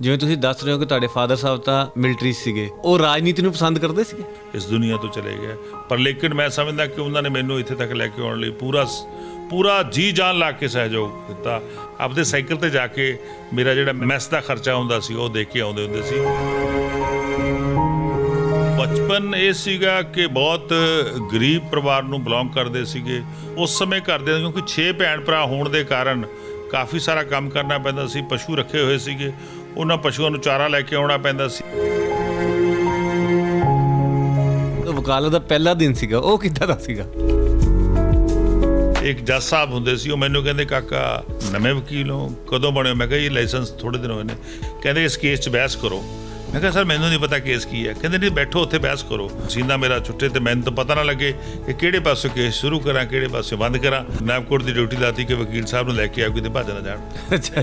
ਜਿਵੇਂ ਤੁਸੀਂ ਦੱਸ ਰਹੇ ਹੋ ਕਿ ਤੁਹਾਡੇ ਫਾਦਰ ਸਾਹਿਬ ਤਾਂ ਮਿਲਟਰੀ ਸੀਗੇ, ਉਹ ਰਾਜਨੀਤੀ ਨੂੰ ਪਸੰਦ ਕਰਦੇ ਸੀਗੇ? ਇਸ ਦੁਨੀਆ ਤੋਂ ਚਲੇ ਗਏ। ਪਰ ਲੇਕਿਨ ਮੈਂ ਸਮਝਦਾ ਕਿ ਉਹਨਾਂ ਨੇ ਮੈਨੂੰ ਇੱਥੇ ਤੱਕ ਲੈ ਕੇ ਆਉਣ ਲਈ ਪੂਰਾ ਪੂਰਾ ਜੀ ਜਾਨ ਲਾ ਕੇ ਸਹਿਯੋਗ ਦਿੱਤਾ। ਆਪਦੇ ਸਾਈਕਲ ਤੇ ਜਾ ਕੇ ਮੇਰਾ ਜਿਹੜਾ ਮੈਸ ਦਾ ਖਰਚਾ ਹੁੰਦਾ ਸੀ, ਉਹ ਦੇ ਕੇ ਆਉਂਦੇ ਹੁੰਦੇ ਸੀ। ਬਚਪਨ ਇਹ ਸੀਗਾ ਕਿ ਬਹੁਤ ਗਰੀਬ ਪਰਿਵਾਰ ਨੂੰ ਬਿਲੋਂਗ ਕਰਦੇ ਸੀਗੇ। ਉਸ ਸਮੇਂ ਕਰਦੇ ਕਿਉਂਕਿ 6 ਭੈਣ ਭਰਾ ਹੋਣ ਦੇ ਕਾਰਨ ਕਾਫੀ ਸਾਰਾ ਕੰਮ ਕਰਨਾ ਪੈਂਦਾ ਸੀ, ਪਸ਼ੂ ਰੱਖੇ ਹੋਏ ਸੀਗੇ। ਉਹਨਾਂ ਪਸ਼ੂਆਂ ਨੂੰ ਚਾਰਾ ਲੈ ਕੇ ਆਉਣਾ ਪੈਂਦਾ ਸੀ। ਉਹ ਵਕਾਲਤ ਦਾ ਪਹਿਲਾ ਦਿਨ ਸੀਗਾ ਉਹ ਕਿੱਦਾਂ ਦਾ ਸੀਗਾ? ਇੱਕ ਜੱਜ ਸਾਹਿਬ ਹੁੰਦੇ ਸੀ ਉਹ ਮੈਨੂੰ ਕਹਿੰਦੇ ਕਾਕਾ ਨਵੇਂ ਵਕੀਲ ਹੋ ਕਦੋਂ ਬਣੇ ਹੋ? ਮੈਂ ਕਿਹਾ ਇਹ ਲਾਇਸੈਂਸ ਥੋੜੇ ਦਿਨ ਹੋਏ ਨੇ। ਕਹਿੰਦੇ ਇਸ ਕੇਸ 'ਚ ਬਹਿਸ ਕਰੋ। ਮੈਂ ਕਿਹਾ ਸਰ ਮੈਨੂੰ ਨਹੀਂ ਪਤਾ ਕੇਸ ਕੀ ਹੈ। ਕਹਿੰਦੇ ਨਹੀਂ ਬੈਠੋ ਉੱਥੇ ਬਹਿਸ ਕਰੋ। ਸੀਨਾ ਮੇਰਾ ਛੁੱਟੇ ਤੇ ਮੈਨੂੰ ਤਾਂ ਪਤਾ ਨਾ ਲੱਗੇ ਕਿ ਕਿਹੜੇ ਪਾਸੇ ਕੇਸ ਸ਼ੁਰੂ ਕਰਾਂ ਕਿਹੜੇ ਪਾਸੇ ਬੰਦ ਕਰਾਂ। ਨਾਪਕੋਟ ਦੀ ਡਿਊਟੀ ਲਾਤੀ ਕਿ ਵਕੀਲ ਸਾਹਿਬ ਨੂੰ ਲੈ ਕੇ ਆਓ ਕਿਤੇ ਭੱਜ ਨਾ ਜਾਣ। ਅੱਛਾ।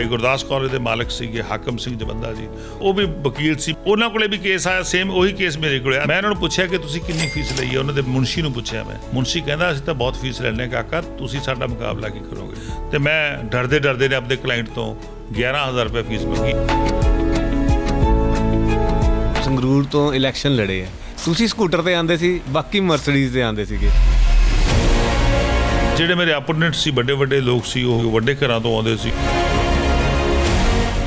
ਭਾਈ ਗੁਰਦਾਸ ਕਾਲਜ ਦੇ ਮਾਲਕ ਸੀਗੇ ਹਾਕਮ ਸਿੰਘ ਜਵੰਦਾ ਜੀ ਉਹ ਵੀ ਵਕੀਲ ਸੀ। ਉਹਨਾਂ ਕੋਲੇ ਵੀ ਕੇਸ ਆਇਆ ਸੇਮ ਉਹੀ ਕੇਸ ਮੇਰੇ ਕੋਲੇ ਆਇਆ ਮੈਂ ਉਹਨਾਂ ਨੂੰ ਪੁੱਛਿਆ ਕਿ ਤੁਸੀਂ ਕਿੰਨੀ ਫੀਸ ਲਈ ਹੈ ਉਹਨਾਂ ਦੇ ਮੁਨਸ਼ੀ ਨੂੰ ਪੁੱਛਿਆ ਮੈਂ। ਮੁਨਸ਼ੀ ਕਹਿੰਦਾ ਅਸੀਂ ਤਾਂ ਬਹੁਤ ਫੀਸ ਲੈਣੇ ਕਾਕਾ ਤੁਸੀਂ ਸਾਡਾ ਮੁਕਾਬਲਾ ਕੀ ਕਰੋਗੇ? ਤੇ ਮੈਂ ਡਰਦੇ ਡਰਦੇ ਨੇ ਆਪਣੇ ਕਲਾਇੰਟ ਤੋਂ 11000 ਰੁਪਏ ਫੀਸ ਮੰਗੀ। ਸੰਗਰੂਰ ਤੋਂ ਇਲੈਕਸ਼ਨ ਲੜੇ ਆ। ਤੁਸੀਂ ਸਕੂਟਰ ਤੇ ਆਂਦੇ ਸੀ ਬਾਕੀ ਮਰਸੀਡੀਜ਼ ਤੇ ਆਂਦੇ ਸੀਗੇ। ਜਿਹੜੇ ਮੇਰੇ ਆਪੋਨੈਂਟ ਸੀ ਵੱਡੇ ਵੱਡੇ ਲੋਕ ਸੀ ਉਹ ਵੱਡੇ ਘਰਾਂ ਤੋਂ ਆਉਂਦੇ ਸੀ।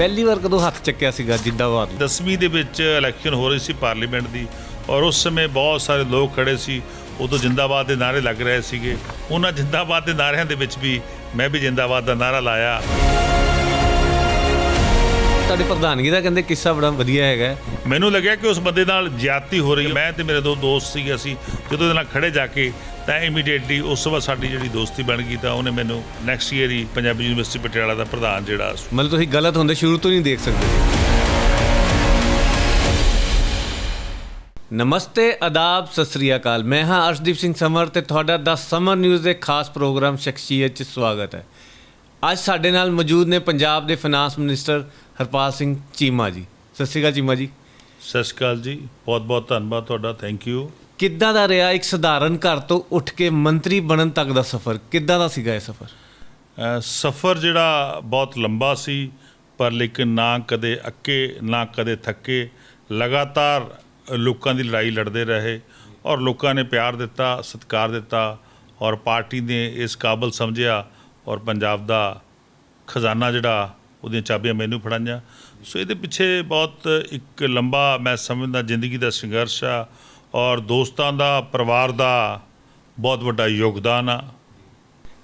ਪਹਿਲੀ ਵਾਰ ਕਦੋਂ ਹੱਥ ਚੱਕਿਆ ਸੀਗਾ ਜਿੰਦਾਬਾਦ? ਦਸਵੀਂ ਦੇ ਵਿੱਚ ਇਲੈਕਸ਼ਨ ਹੋ ਰਹੀ ਸੀ ਪਾਰਲੀਮੈਂਟ ਦੀ ਔਰ ਉਸ ਸਮੇਂ ਬਹੁਤ ਸਾਰੇ ਲੋਕ ਖੜੇ ਸੀ। ਉਦੋਂ ਜਿੰਦਾਬਾਦ ਦੇ ਨਾਰੇ ਲੱਗ ਰਹੇ ਸੀਗੇ। ਉਹਨਾਂ ਜਿੰਦਾਬਾਦ ਦੇ ਨਾਰਿਆਂ ਦੇ ਵਿੱਚ ਵੀ ਮੈਂ ਵੀ ਜਿੰਦਾਬਾਦ ਦਾ ਨਾਰਾ ਲਾਇਆ। ਤੁਹਾਡੀ ਪ੍ਰਧਾਨਗੀ ਦਾ ਕਹਿੰਦੇ ਕਿੱਸਾ ਬੜਾ ਵਧੀਆ ਹੈਗਾ ਹੈ। ਮੈਨੂੰ ਲੱਗਿਆ ਕਿ ਉਸ ਬੰਦੇ ਨਾਲ ਜ਼ਿਆਦਤੀ ਹੋ ਰਹੀ ਹੈ। ਮੈਂ ਤੇ ਮੇਰੇ ਦੋ ਦੋਸਤ ਸੀਗੇ ਅਸੀਂ। ਜਦੋਂ ਉਹਦੇ ਨਾਲ ਖੜੇ ਜਾ ਕੇ ਤਾਂ ਇਮੀਡੀਏਟਲੀ ਉਸ ਤੋਂ ਬਾਅਦ ਸਾਡੀ ਜਿਹੜੀ ਦੋਸਤੀ ਬਣ ਗਈ ਤਾਂ ਉਹਨੇ ਮੈਨੂੰ ਨੈਕਸਟ ਈਅਰ ਹੀ ਪੰਜਾਬੀ ਯੂਨੀਵਰਸਿਟੀ ਪਟਿਆਲਾ ਦਾ ਪ੍ਰਧਾਨ ਜਿਹੜਾ ਮਤਲਬ ਤੁਸੀਂ ਗਲਤ ਹੁੰਦੇ ਸ਼ੁਰੂ ਤੋਂ ਨਹੀਂ ਦੇਖ ਸਕਦੇ। ਨਮਸਤੇ ਆਦਾਬ ਸਤਿ ਸ੍ਰੀ ਅਕਾਲ। ਮੈਂ ਹਾਂ ਅਰਸ਼ਦੀਪ ਸਿੰਘ ਸਮਰ ਤੇ ਤੁਹਾਡਾ ਦਾ ਸਮਰ ਨਿਊਜ਼ ਦੇ ਖਾਸ ਪ੍ਰੋਗਰਾਮ ਸ਼ਖਸੀਅਤ 'ਚ ਸਵਾਗਤ ਹੈ। ਅੱਜ ਸਾਡੇ ਨਾਲ ਮੌਜੂਦ ਨੇ ਪੰਜਾਬ ਦੇ ਫਾਈਨਾਂਸ ਮਿਨਿਸਟਰ ਹਰਪਾਲ ਸਿੰਘ ਚੀਮਾ ਜੀ। ਸਤਿ ਸ੍ਰੀ ਅਕਾਲ ਚੀਮਾ ਜੀ। ਸਤਿ ਸ਼੍ਰੀ ਅਕਾਲ ਜੀ। ਬਹੁਤ ਬਹੁਤ ਧੰਨਵਾਦ ਤੁਹਾਡਾ। ਥੈਂਕ ਯੂ ਕਿੱਦਾਂ ਦਾ ਰਿਹਾ ਇੱਕ ਸਧਾਰਨ ਘਰ ਤੋਂ ਉੱਠ ਕੇ ਮੰਤਰੀ ਬਣਨ ਤੱਕ ਦਾ ਸਫ਼ਰ? ਕਿੱਦਾਂ ਦਾ ਸੀਗਾ ਇਹ ਸਫ਼ਰ? ਸਫ਼ਰ ਜਿਹੜਾ ਬਹੁਤ ਲੰਬਾ ਸੀ, ਪਰ ਲੇਕਿਨ ਨਾ ਕਦੇ ਅੱਕੇ, ਨਾ ਕਦੇ ਥੱਕੇ। ਲਗਾਤਾਰ ਲੋਕਾਂ ਦੀ ਲੜਾਈ ਲੜਦੇ ਰਹੇ ਔਰ ਲੋਕਾਂ ਨੇ ਪਿਆਰ ਦਿੱਤਾ, ਸਤਿਕਾਰ ਦਿੱਤਾ ਔਰ ਪਾਰਟੀ ਨੇ ਇਸ ਕਾਬਲ ਸਮਝਿਆ ਔਰ ਪੰਜਾਬ ਦਾ ਖਜ਼ਾਨਾ ਜਿਹੜਾ ਉਹਦੀਆਂ ਚਾਬੀਆਂ ਮੈਨੂੰ ਫੜਾਈਆਂ। ਸੋ ਇਹਦੇ ਪਿੱਛੇ ਬਹੁਤ ਇੱਕ ਲੰਬਾ ਮੈਂ ਸਮਝਦਾ ਜ਼ਿੰਦਗੀ ਦਾ ਸੰਘਰਸ਼ ਆ ਔਰ ਦੋਸਤਾਂ ਦਾ ਪਰਿਵਾਰ ਦਾ ਬਹੁਤ ਵੱਡਾ ਯੋਗਦਾਨ ਆ।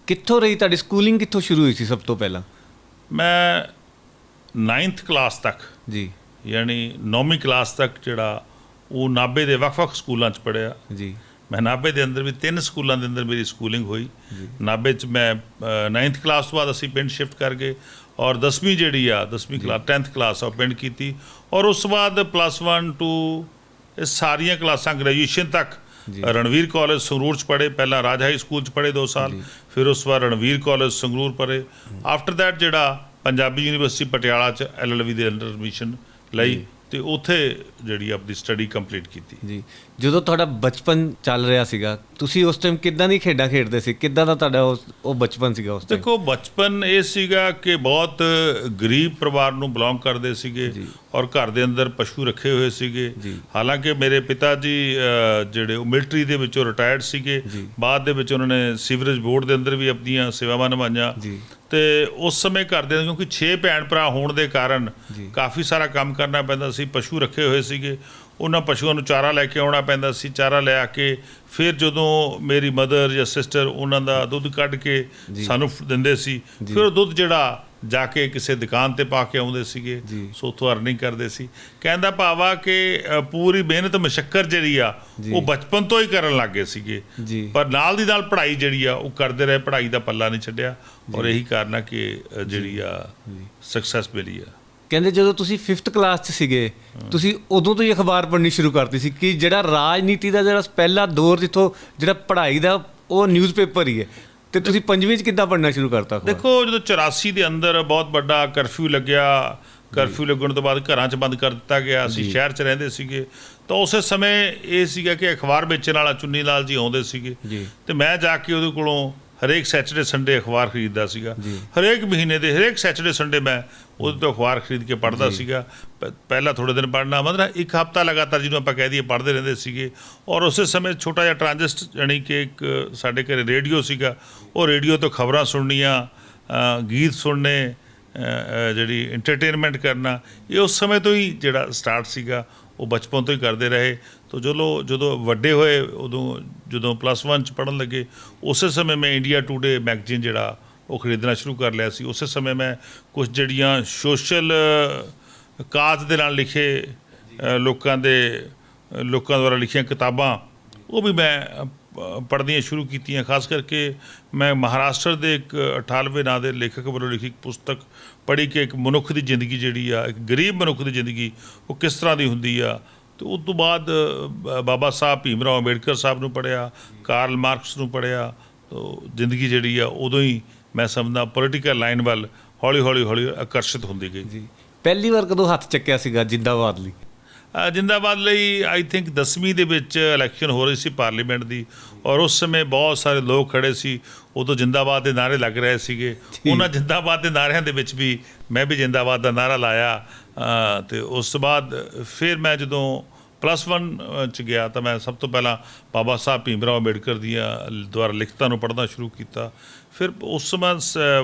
ਕਿੱਥੋਂ ਰਹੀ ਤੁਹਾਡੀ ਸਕੂਲਿੰਗ ਕਿੱਥੋਂ ਸ਼ੁਰੂ ਹੋਈ ਸੀ ਸਭ ਤੋਂ ਪਹਿਲਾਂ? ਮੈਂ 9th ਕਲਾਸ ਤੱਕ ਜੀ। ਯਾਨੀ 9ਵੀਂ ਕਲਾਸ ਤੱਕ ਜਿਹੜਾ ਉਹ ਨਾਭੇ ਦੇ ਵੱਖ-ਵੱਖ ਸਕੂਲਾਂ 'ਚ ਪੜ੍ਹਿਆ। ਜੀ। ਮੈਂ ਨਾਭੇ ਦੇ ਅੰਦਰ ਵੀ ਤਿੰਨ ਸਕੂਲਾਂ ਦੇ ਅੰਦਰ ਮੇਰੀ ਸਕੂਲਿੰਗ ਹੋਈ। ਨਾਭੇ 'ਚ ਮੈਂ 9th ਕਲਾਸ ਤੋਂ ਬਾਅਦ ਅਸੀਂ ਪਿੰਡ ਸ਼ਿਫਟ ਕਰ ਗਏ ਔਰ 10ਵੀਂ ਜਿਹੜੀ ਆ 10ਵੀਂ ਕਲਾਸ 10th ਕਲਾਸ ਆ ਪਿੰਡ ਕੀਤੀ। ਔਰ ਉਸ ਤੋਂ ਬਾਅਦ ਪਲੱਸ 1 2 ਇਹ ਸਾਰੀਆਂ ਕਲਾਸਾਂ ਗ੍ਰੈਜੂਏਸ਼ਨ ਤੱਕ। ਰਣਵੀਰ ਕਾਲਜ ਸੰਗਰੂਰ 'ਚ ਪੜ੍ਹੇ ਪਹਿਲਾਂ ਰਾਜ ਹਾਈ ਸਕੂਲ 'ਚ ਪੜ੍ਹੇ 2 ਸਾਲ ਫਿਰ ਉਸ ਬਾਅਦ ਰਣਵੀਰ ਕਾਲਜ ਸੰਗਰੂਰ ਪੜ੍ਹੇ। ਆਫਟਰ ਥੈਟ ਜਿਹੜਾ ਪੰਜਾਬੀ ਯੂਨੀਵਰਸਿਟੀ ਪਟਿਆਲਾ 'ਚ ਐਲਐਲਬੀ ਦੇ ਅੰਡਰ ਐਡਮਿਸ਼ਨ ਲਈ ਤੇ ਉੱਥੇ ਜਿਹੜੀ ਆਪਣੀ ਸਟੱਡੀ ਕੰਪਲੀਟ ਕੀਤੀ। ਜੀ। ਜਦੋਂ ਤੁਹਾਡਾ ਬਚਪਨ ਚੱਲ ਰਿਹਾ ਸੀਗਾ ਤੁਸੀਂ ਉਸ ਟਾਈਮ ਕਿੱਦਾਂ ਦੀ ਖੇਡਾਂ ਖੇਡਦੇ ਸੀ? ਕਿੱਦਾਂ ਦਾ ਤੁਹਾਡਾ ਉਹ ਬਚਪਨ ਸੀਗਾ ਉਸ ਟਾਈਮ ਦੇਖੋ ਬਚਪਨ ਇਹ ਸੀਗਾ ਕਿ ਬਹੁਤ ਗਰੀਬ ਪਰਿਵਾਰ ਨੂੰ ਬਿਲੋਂਗ ਕਰਦੇ ਸੀਗੇ। ਔਰ ਘਰ ਦੇ ਅੰਦਰ ਪਸ਼ੂ ਰੱਖੇ ਹੋਏ ਸੀਗੇ। ਹਾਲਾਂਕਿ ਮੇਰੇ ਪਿਤਾ ਜੀ ਜਿਹੜੇ ਉਹ ਮਿਲਟਰੀ ਦੇ ਵਿੱਚੋਂ ਰਿਟਾਇਰਡ ਸੀਗੇ। ਬਾਅਦ ਦੇ ਵਿੱਚ ਉਹਨਾਂ ਨੇ ਸੀਵਰੇਜ ਬੋਰਡ ਦੇ ਅੰਦਰ ਵੀ ਆਪਣੀਆਂ ਸੇਵਾਵਾਂ ਨਿਭਾਈਆਂ। ਤੇ ਉਸ ਸਮੇਂ ਘਰ ਦੇ ਕਿਉਂਕਿ 6 ਭੈਣ ਭਰਾ ਹੋਣ ਦੇ ਕਾਰਨ। ਕਾਫੀ ਸਾਰਾ ਕੰਮ ਕਰਨਾ ਪੈਂਦਾ ਸੀ। ਪਸ਼ੂ ਰੱਖੇ ਹੋਏ ਸੀਗੇ। ਉਹਨਾਂ ਪਸ਼ੂਆਂ ਨੂੰ ਚਾਰਾ ਲੈ ਕੇ ਆਉਣਾ ਪੈਂਦਾ ਸੀ। ਚਾਰਾ ਲੈ ਆ ਕੇ ਫਿਰ ਜਦੋਂ ਮੇਰੀ ਮਦਰ ਜਾਂ ਸਿਸਟਰ ਉਹਨਾਂ ਦਾ ਦੁੱਧ ਕੱਢ ਕੇ ਸਾਨੂੰ ਦਿੰਦੇ ਸੀ। ਫਿਰ ਦੁੱਧ ਜਿਹੜਾ ਜਾ ਕੇ ਕਿਸੇ ਦੁਕਾਨ ਤੇ ਪਾ ਕੇ ਆਉਂਦੇ ਸੀਗੇ। ਸੋ ਉੱਥੋਂ ਅਰਨਿੰਗ ਕਰਦੇ ਸੀ। ਕਹਿੰਦਾ ਭਾਵਾ ਕਿ ਪੂਰੀ ਮਿਹਨਤ ਮਸ਼ੱਕਰ ਜਿਹੜੀ ਆ। ਉਹ ਬਚਪਨ ਤੋਂ ਹੀ ਕਰਨ ਲੱਗੇ ਸੀਗੇ। ਪਰ ਨਾਲ ਦੀ ਨਾਲ ਪੜ੍ਹਾਈ ਜਿਹੜੀ ਆ ਉਹ ਕਰਦੇ ਰਹੇ ਪੜ੍ਹਾਈ ਦਾ ਪੱਲਾ ਨਹੀਂ ਛੱਡਿਆ। ਔਰ ਇਹੀ ਕਾਰਨ ਆ ਕਿ ਜਿਹੜੀ ਆ ਸਕਸੈਸ ਮਿਲੀ ਆ। ਕਹਿੰਦੇ ਜਦੋਂ ਤੁਸੀਂ 5th ਕਲਾਸ 'ਚ ਸੀਗੇ ਤੁਸੀਂ ਉਦੋਂ ਤੋਂ ਹੀ ਅਖਬਾਰ ਪੜ੍ਹਨੀ ਸ਼ੁਰੂ ਕਰਤੀ ਸੀ ਕਿ ਜਿਹੜਾ ਰਾਜਨੀਤੀ ਦਾ ਜਿਹੜਾ ਪਹਿਲਾ ਦੌਰ ਜਿੱਥੋਂ ਜਿਹੜਾ ਪੜ੍ਹਾਈ ਦਾ ਉਹ ਨਿਊਜ਼ਪੇਪਰ ਹੀ ਹੈ। ਤੇ ਤੁਸੀਂ ਪੰਜਵੀਂ 'ਚ ਕਿੱਦਾਂ ਪੜ੍ਹਨਾ ਸ਼ੁਰੂ ਕਰਤਾ ਅਖਬਾਰ ਦੇਖੋ ਜਦੋਂ 84 ਦੇ ਅੰਦਰ ਬਹੁਤ ਵੱਡਾ ਕਰਫਿਊ ਲੱਗਿਆ ਕਰਫਿਊ ਲੱਗਣ ਤੋਂ ਬਾਅਦ ਘਰਾਂ 'ਚ ਬੰਦ ਕਰ ਦਿੱਤਾ ਗਿਆ ਅਸੀਂ ਸ਼ਹਿਰ 'ਚ ਰਹਿੰਦੇ ਸੀਗੇ। ਤਾਂ ਉਸੇ ਸਮੇਂ ਇਹ ਸੀਗਾ ਕਿ ਅਖਬਾਰ ਵੇਚਣ ਵਾਲਾ ਚੁੰਨੀ ਲਾਲ ਜੀ ਆਉਂਦੇ ਸੀਗੇ। ਤੇ ਮੈਂ ਜਾ ਕੇ ਉਹਦੇ ਕੋਲੋਂ ਹਰੇਕ ਸੈਚਰਡੇ ਸੰਡੇ ਅਖਬਾਰ ਖਰੀਦਦਾ ਸੀਗਾ। ਹਰੇਕ ਮਹੀਨੇ ਦੇ ਹਰੇਕ ਸੈਚਰਡੇ ਸੰਡੇ ਮੈਂ ਉਹਦੇ ਤੋਂ ਅਖਬਾਰ ਖਰੀਦ ਕੇ ਪੜ੍ਹਦਾ ਸੀਗਾ। ਪਹਿਲਾਂ ਥੋੜੇ ਦਿਨ ਪੜ੍ਹਨਾ ਮਤਲਬ ਇੱਕ ਹਫਤਾ ਲਗਾਤਾਰ ਜਿਹਨੂੰ ਆਪਾਂ ਕਹਿ ਦਈਏ ਪੜ੍ਹਦੇ ਰਹਿੰਦੇ ਸੀਗੇ। ਔਰ ਉਸੇ ਸਮੇਂ ਛੋਟਾ ਜਿਹਾ ਟ੍ਰਾਂਜਿਸਟ ਯਾਨੀ ਕਿ ਇੱਕ ਸਾਡੇ ਘਰੇ ਰੇਡੀਓ ਸੀਗਾ ਉਹ ਰੇਡੀਓ ਤੋਂ ਖਬਰਾਂ ਸੁਣਨੀਆਂ ਗੀਤ ਸੁਣਨੇ ਜਿਹੜੀ ਐਂਟਰਟੇਨਮੈਂਟ ਕਰਨਾ ਇਹ ਉਸ ਸਮੇਂ ਤੋਂ ਹੀ ਜਿਹੜਾ ਸਟਾਰਟ ਸੀਗਾ ਉਹ ਬਚਪਨ ਤੋਂ ਹੀ ਕਰਦੇ ਰਹੇ। ਤੋ ਜਦੋਂ ਜਦੋਂ ਵੱਡੇ ਹੋਏ, ਉਦੋਂ ਜਦੋਂ ਪਲੱਸ 1 ਚ ਪੜਨ ਲੱਗੇ, ਉਸੇ ਸਮੇਂ ਮੈਂ ਇੰਡੀਆ ਟੂਡੇ ਮੈਗਜ਼ੀਨ ਜਿਹੜਾ ਉਹ ਖਰੀਦਣਾ ਸ਼ੁਰੂ ਕਰ ਲਿਆ ਸੀ। ਉਸੇ ਸਮੇਂ ਮੈਂ ਕੁਝ ਜਿਹੜੀਆਂ ਸੋਸ਼ਲ ਕਾਜ਼ ਦੇ ਨਾਲ ਲਿਖੇ ਲੋਕਾਂ ਦੇ ਲੋਕਾਂ ਦੁਆਰਾ ਲਿਖੀਆਂ ਕਿਤਾਬਾਂ, ਉਹ ਵੀ ਮੈਂ ਪੜ੍ਹਨੀਆਂ ਸ਼ੁਰੂ ਕੀਤੀਆਂ। ਖਾਸ ਕਰਕੇ ਮੈਂ ਮਹਾਰਾਸ਼ਟਰ ਦੇ ਇੱਕ 98 ਨਾਂ ਦੇ ਲੇਖਕ ਵੱਲੋਂ ਲਿਖੀ ਪੁਸਤਕ ਪੜ੍ਹੀ ਕਿ ਇੱਕ ਮਨੁੱਖ ਦੀ ਜ਼ਿੰਦਗੀ ਜਿਹੜੀ ਆ, ਇੱਕ ਗਰੀਬ ਮਨੁੱਖ ਦੀ ਜ਼ਿੰਦਗੀ, ਉਹ ਕਿਸ ਤਰ੍ਹਾਂ ਦੀ ਹੁੰਦੀ ਆ ਤੇ ਉਸ ਤੋਂ ਬਾਅਦ ਬਾਬਾ ਸਾਹਿਬ ਭੀਮ ਰਾਓ ਅੰਬੇਡਕਰ ਸਾਹਿਬ ਨੂੰ ਪੜ੍ਹਿਆ ਕਾਰਲ ਮਾਰਕਸ ਨੂੰ ਪੜ੍ਹਿਆ ਤੋ ਜ਼ਿੰਦਗੀ ਜਿਹੜੀ ਆ ਉਦੋਂ ਹੀ ਮੈਂ ਸਮਝਦਾ ਪੋਲੀਟੀਕਲ ਲਾਈਨ ਵੱਲ ਹੌਲੀ ਹੌਲੀ ਹੌਲੀ ਆਕਰਸ਼ਿਤ ਹੁੰਦੀ ਗਈ। ਜੀ। ਪਹਿਲੀ ਵਾਰ ਕਦੋਂ ਹੱਥ ਚੱਕਿਆ ਸੀਗਾ ਜਿੰਦਾਬਾਦ ਲਈ? ਜਿੰਦਾਬਾਦ ਲਈ ਆਈ ਥਿੰਕ 10ਵੀਂ ਦੇ ਵਿੱਚ ਇਲੈਕਸ਼ਨ ਹੋ ਰਹੀ ਸੀ ਪਾਰਲੀਮੈਂਟ ਦੀ ਔਰ ਉਸ ਸਮੇਂ ਬਹੁਤ ਸਾਰੇ ਲੋਕ ਖੜੇ ਸੀ ਉਦੋਂ ਜਿੰਦਾਬਾਦ ਦੇ ਨਾਰੇ ਲੱਗ ਰਹੇ ਸੀਗੇ। ਉਹਨਾਂ ਜਿੰਦਾਬਾਦ ਦੇ ਨਾਰਿਆਂ ਦੇ ਵਿੱਚ ਵੀ ਮੈਂ ਵੀ ਜਿੰਦਾਬਾਦ ਦਾ ਨਾਰਾ ਲਾਇਆ ਤੇ ਉਸ ਤੋਂ ਬਾਅਦ ਫਿਰ ਮੈਂ ਜਦੋਂ ਪਲੱਸ 1 ਚ ਗਿਆ ਤਾਂ ਮੈਂ ਸਭ ਤੋਂ ਪਹਿਲਾਂ ਬਾਬਾ ਸਾਹਿਬ ਭੀਮ ਰਾਓ ਅੰਬੇਡਕਰ ਦੀਆਂ ਦੁਆਰਾ ਲਿਖਤਾਂ ਨੂੰ ਪੜ੍ਹਨਾ ਸ਼ੁਰੂ ਕੀਤਾ। ਫਿਰ ਉਸ ਸਮੇਂ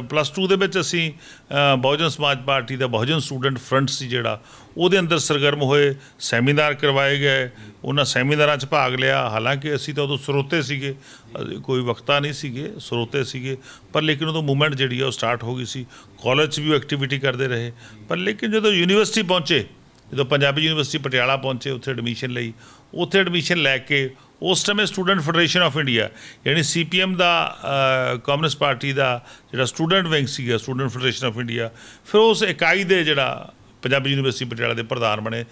ਪਲੱਸ 2 ਦੇ ਵਿੱਚ ਅਸੀਂ ਬਹੁਜਨ ਸਮਾਜ ਪਾਰਟੀ ਦਾ ਬਹੁਜਨ ਸਟੂਡੈਂਟ ਫਰੰਟ ਸੀ ਜਿਹੜਾ, ਉਹਦੇ ਅੰਦਰ ਸਰਗਰਮ ਹੋਏ, ਸੈਮੀਨਾਰ ਕਰਵਾਏ ਗਏ, ਉਹਨਾਂ ਸੈਮੀਨਾਰਾਂ 'ਚ ਭਾਗ ਲਿਆ। ਹਾਲਾਂਕਿ ਅਸੀਂ ਤਾਂ ਉਦੋਂ ਸਰੋਤੇ ਸੀਗੇ ਕੋਈ ਵਕਤਾ ਨਹੀਂ ਸੀਗੇ, ਸਰੋਤੇ ਸੀਗੇ, ਪਰ ਲੇਕਿਨ ਉਦੋਂ ਮੂਵਮੈਂਟ ਜਿਹੜੀ ਆ ਉਹ ਸਟਾਰਟ ਹੋ ਗਈ ਸੀ। ਕਾਲਜ 'ਚ ਵੀ ਉਹ ਐਕਟੀਵਿਟੀ ਕਰਦੇ ਰਹੇ, ਪਰ ਲੇਕਿਨ ਜਦੋਂ ਯੂਨੀਵਰਸਿਟੀ ਪਹੁੰਚੇ ਜਦੋਂ ਪੰਜਾਬੀ ਯੂਨੀਵਰਸਿਟੀ ਪਟਿਆਲਾ ਪਹੁੰਚੇ ਉੱਥੇ ਐਡਮਿਸ਼ਨ ਲਈ ਉੱਥੇ ਐਡਮਿਸ਼ਨ ਲੈ ਕੇ ਉਸ ਸਮੇਂ ਸਟੂਡੈਂਟ ਫੈਡਰੇਸ਼ਨ ਆਫ ਇੰਡੀਆ ਯਾਨੀ ਸੀਪੀਐਮ ਦਾ ਕਮਿਊਨਿਸਟ ਪਾਰਟੀ ਦਾ ਜਿਹੜਾ ਸਟੂਡੈਂਟ ਵਿੰਗ ਸੀਗਾ ਸਟੂਡੈਂਟ ਫੈਡਰੇਸ਼ਨ ਆਫ ਇੰਡੀਆ ਫਿਰ ਉਸ ਇਕਾਈ ਦੇ ਜਿਹੜਾ ਪੰਜਾਬੀ ਯੂਨੀਵਰਸਿਟੀ ਪਟਿਆਲਾ ਦੇ ਪ੍ਰਧਾਨ ਬਣੇ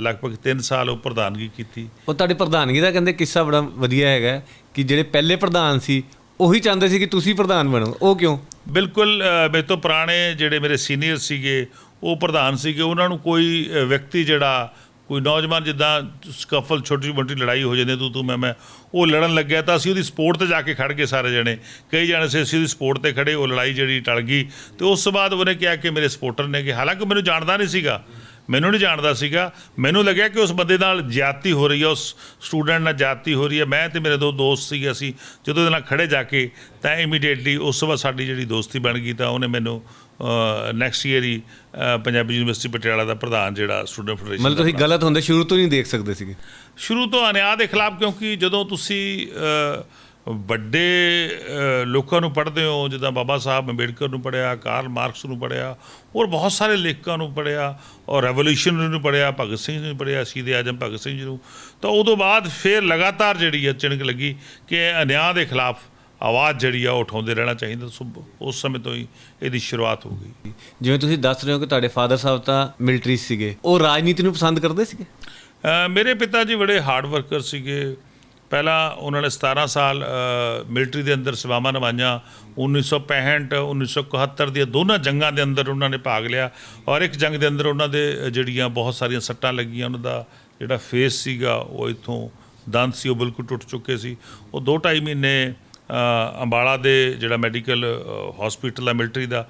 ਲਗਭਗ 3 ਸਾਲ ਉਹ ਪ੍ਰਧਾਨਗੀ ਕੀਤੀ। ਉਹ ਤੁਹਾਡੀ ਪ੍ਰਧਾਨਗੀ ਦਾ ਕਹਿੰਦੇ ਕਿੱਸਾ ਬੜਾ ਵਧੀਆ ਹੈਗਾ ਕਿ ਜਿਹੜੇ ਪਹਿਲੇ ਪ੍ਰਧਾਨ ਸੀ ਉਹੀ ਚਾਹੁੰਦੇ ਸੀ ਕਿ ਤੁਸੀਂ ਪ੍ਰਧਾਨ ਬਣੋ। ਉਹ ਕਿਉਂ? ਬਿਲਕੁਲ ਮੇਰੇ ਤੋਂ ਪੁਰਾਣੇ ਜਿਹੜੇ ਮੇਰੇ ਸੀਨੀਅਰ ਸੀਗੇ ਉਹ ਪ੍ਰਧਾਨ ਸੀਗੇ ਉਹਨਾਂ ਨੂੰ ਕੋਈ ਵਿਅਕਤੀ ਜਿਹੜਾ ਕੋਈ ਨੌਜਵਾਨ ਜਿੱਦਾਂ ਸਕਫਲ ਛੋਟੀ ਮੋਟੀ ਲੜਾਈ ਹੋ ਜਾਂਦੀ ਤੂੰ ਤੂੰ ਮੈਂ ਮੈਂ, ਉਹ ਲੜਨ ਲੱਗਿਆ ਤਾਂ ਅਸੀਂ ਉਹਦੀ ਸਪੋਰਟ ਤੇ ਜਾ ਕੇ ਖੜ ਗਏ ਸਾਰੇ ਜਣੇ। ਕਈ ਜਣੇ ਸੀ ਅਸੀਂ ਉਹਦੀ ਸਪੋਰਟ ਤੇ ਖੜੇ, ਉਹ ਲੜਾਈ ਜਿਹੜੀ ਟਲ ਗਈ। ਤੇ ਉਸ ਤੋਂ ਬਾਅਦ ਉਹਨੇ ਕਿਹਾ ਕਿ ਮੇਰੇ ਸਪੋਰਟਰ ਨੇ ਕਿ ਹਾਲਾਂਕਿ ਮੈਨੂੰ ਜਾਣਦਾ ਨਹੀਂ ਸੀਗਾ, ਮੈਨੂੰ ਨਹੀਂ ਜਾਣਦਾ ਸੀਗਾ। ਮੈਨੂੰ ਲੱਗਿਆ ਕਿ ਉਸ ਬੰਦੇ ਨਾਲ ਜ਼ਿਆਦਤੀ ਹੋ ਰਹੀ ਹੈ, ਉਸ ਸਟੂਡੈਂਟ ਨਾਲ ਜ਼ਿਆਦਤੀ ਹੋ ਰਹੀ ਹੈ। ਮੈਂ ਤੇ ਮੇਰੇ ਦੋ ਦੋਸਤ ਸੀਗੇ ਅਸੀਂ ਜਦੋਂ ਉਹਦੇ ਨਾਲ ਖੜੇ ਜਾ ਕੇ ਤਾਂ ਇਮੀਡੀਏਟਲੀ ਉਸ ਤੋਂ ਬਾਅਦ ਸਾਡੀ ਜਿਹੜੀ ਦੋਸਤੀ ਬਣ ਗਈ ਤਾਂ ਉਹਨੇ ਮੈਨੂੰ ਨੈਕਸਟ ਈਅਰ ਹੀ ਪੰਜਾਬੀ ਯੂਨੀਵਰਸਿਟੀ ਪਟਿਆਲਾ ਦਾ ਪ੍ਰਧਾਨ ਜਿਹੜਾ ਸਟੂਡੈਂਟ ਫੈਡਰੇਸ਼ਨ ਮਤਲਬ ਤੁਸੀਂ ਗਲਤ ਹੁੰਦੇ ਸ਼ੁਰੂ ਤੋਂ ਨਹੀਂ ਦੇਖ ਸਕਦੇ ਸੀਗੇ। ਸ਼ੁਰੂ ਤੋਂ ਅਨਿਆਂ ਦੇ ਖਿਲਾਫ ਕਿਉਂਕਿ ਜਦੋਂ ਤੁਸੀਂ ਵੱਡੇ ਲੋਕਾਂ ਨੂੰ ਪੜ੍ਹਦੇ ਹੋ ਜਿੱਦਾਂ ਬਾਬਾ ਸਾਹਿਬ ਅੰਬੇਡਕਰ ਨੂੰ ਪੜ੍ਹਿਆ ਕਾਰਲ ਮਾਰਕਸ ਨੂੰ ਪੜ੍ਹਿਆ ਔਰ ਬਹੁਤ ਸਾਰੇ ਲੇਖਕਾਂ ਨੂੰ ਪੜ੍ਹਿਆ ਔਰ ਰੈਵੋਲੂਸ਼ਨਰੀ ਨੂੰ ਪੜ੍ਹਿਆ ਭਗਤ ਸਿੰਘ ਨੂੰ ਪੜ੍ਹਿਆ ਸ਼ਹੀਦ ਆਜਮ ਭਗਤ ਸਿੰਘ ਜੀ ਨੂੰ ਤਾਂ ਉਦੋਂ ਬਾਅਦ ਫਿਰ ਲਗਾਤਾਰ ਜਿਹੜੀ ਹੈ ਚਿਣਕ ਲੱਗੀ ਕਿ ਅਨਿਆਂ ਦੇ ਖਿਲਾਫ ਆਵਾਜ਼ ਜਿਹੜੀ ਆ ਉਠਾਉਂਦੇ ਰਹਿਣਾ ਚਾਹੀਦਾ ਸੋ ਉਸ ਸਮੇਂ ਤੋਂ ਹੀ ਇਹਦੀ ਸ਼ੁਰੂਆਤ ਹੋ ਗਈ। ਜਿਵੇਂ ਤੁਸੀਂ ਦੱਸ ਰਹੇ ਹੋ ਕਿ ਤੁਹਾਡੇ ਫਾਦਰ ਸਾਹਿਬ ਤਾਂ ਮਿਲਟਰੀ ਸੀਗੇ ਉਹ ਰਾਜਨੀਤੀ ਨੂੰ ਪਸੰਦ ਕਰਦੇ ਸੀਗੇ? ਮੇਰੇ ਪਿਤਾ ਜੀ ਬੜੇ ਹਾਰਡ ਵਰਕਰ ਸੀਗੇ। ਪਹਿਲਾਂ ਉਹਨਾਂ ਨੇ 17 ਸਾਲ ਮਿਲਟਰੀ ਦੇ ਅੰਦਰ ਸੇਵਾਵਾਂ ਨਿਭਾਈਆਂ। 1965 1971 ਦੀਆਂ ਦੋਨਾਂ ਜੰਗਾਂ ਦੇ ਅੰਦਰ ਉਹਨਾਂ ਨੇ ਭਾਗ ਲਿਆ। ਔਰ ਇੱਕ ਜੰਗ ਦੇ ਅੰਦਰ ਉਹਨਾਂ ਦੇ ਜਿਹੜੀਆਂ ਬਹੁਤ ਸਾਰੀਆਂ ਸੱਟਾਂ ਲੱਗੀਆਂ ਉਹਨਾਂ ਦਾ ਜਿਹੜਾ ਫੇਸ ਸੀਗਾ ਉਹ ਇਥੋਂ ਦੰਦ ਸੀ ਉਹ ਬਿਲਕੁਲ ਟੁੱਟ ਚੁੱਕੇ ਸੀ। ਉਹ 2.5 ਮਹੀਨੇ ਅੰਬਾਲਾ ਦੇ ਜਿਹੜਾ ਮੈਡੀਕਲ ਹਸਪੀਟਲ ਹੈ ਮਿਲਟਰੀ ਦਾ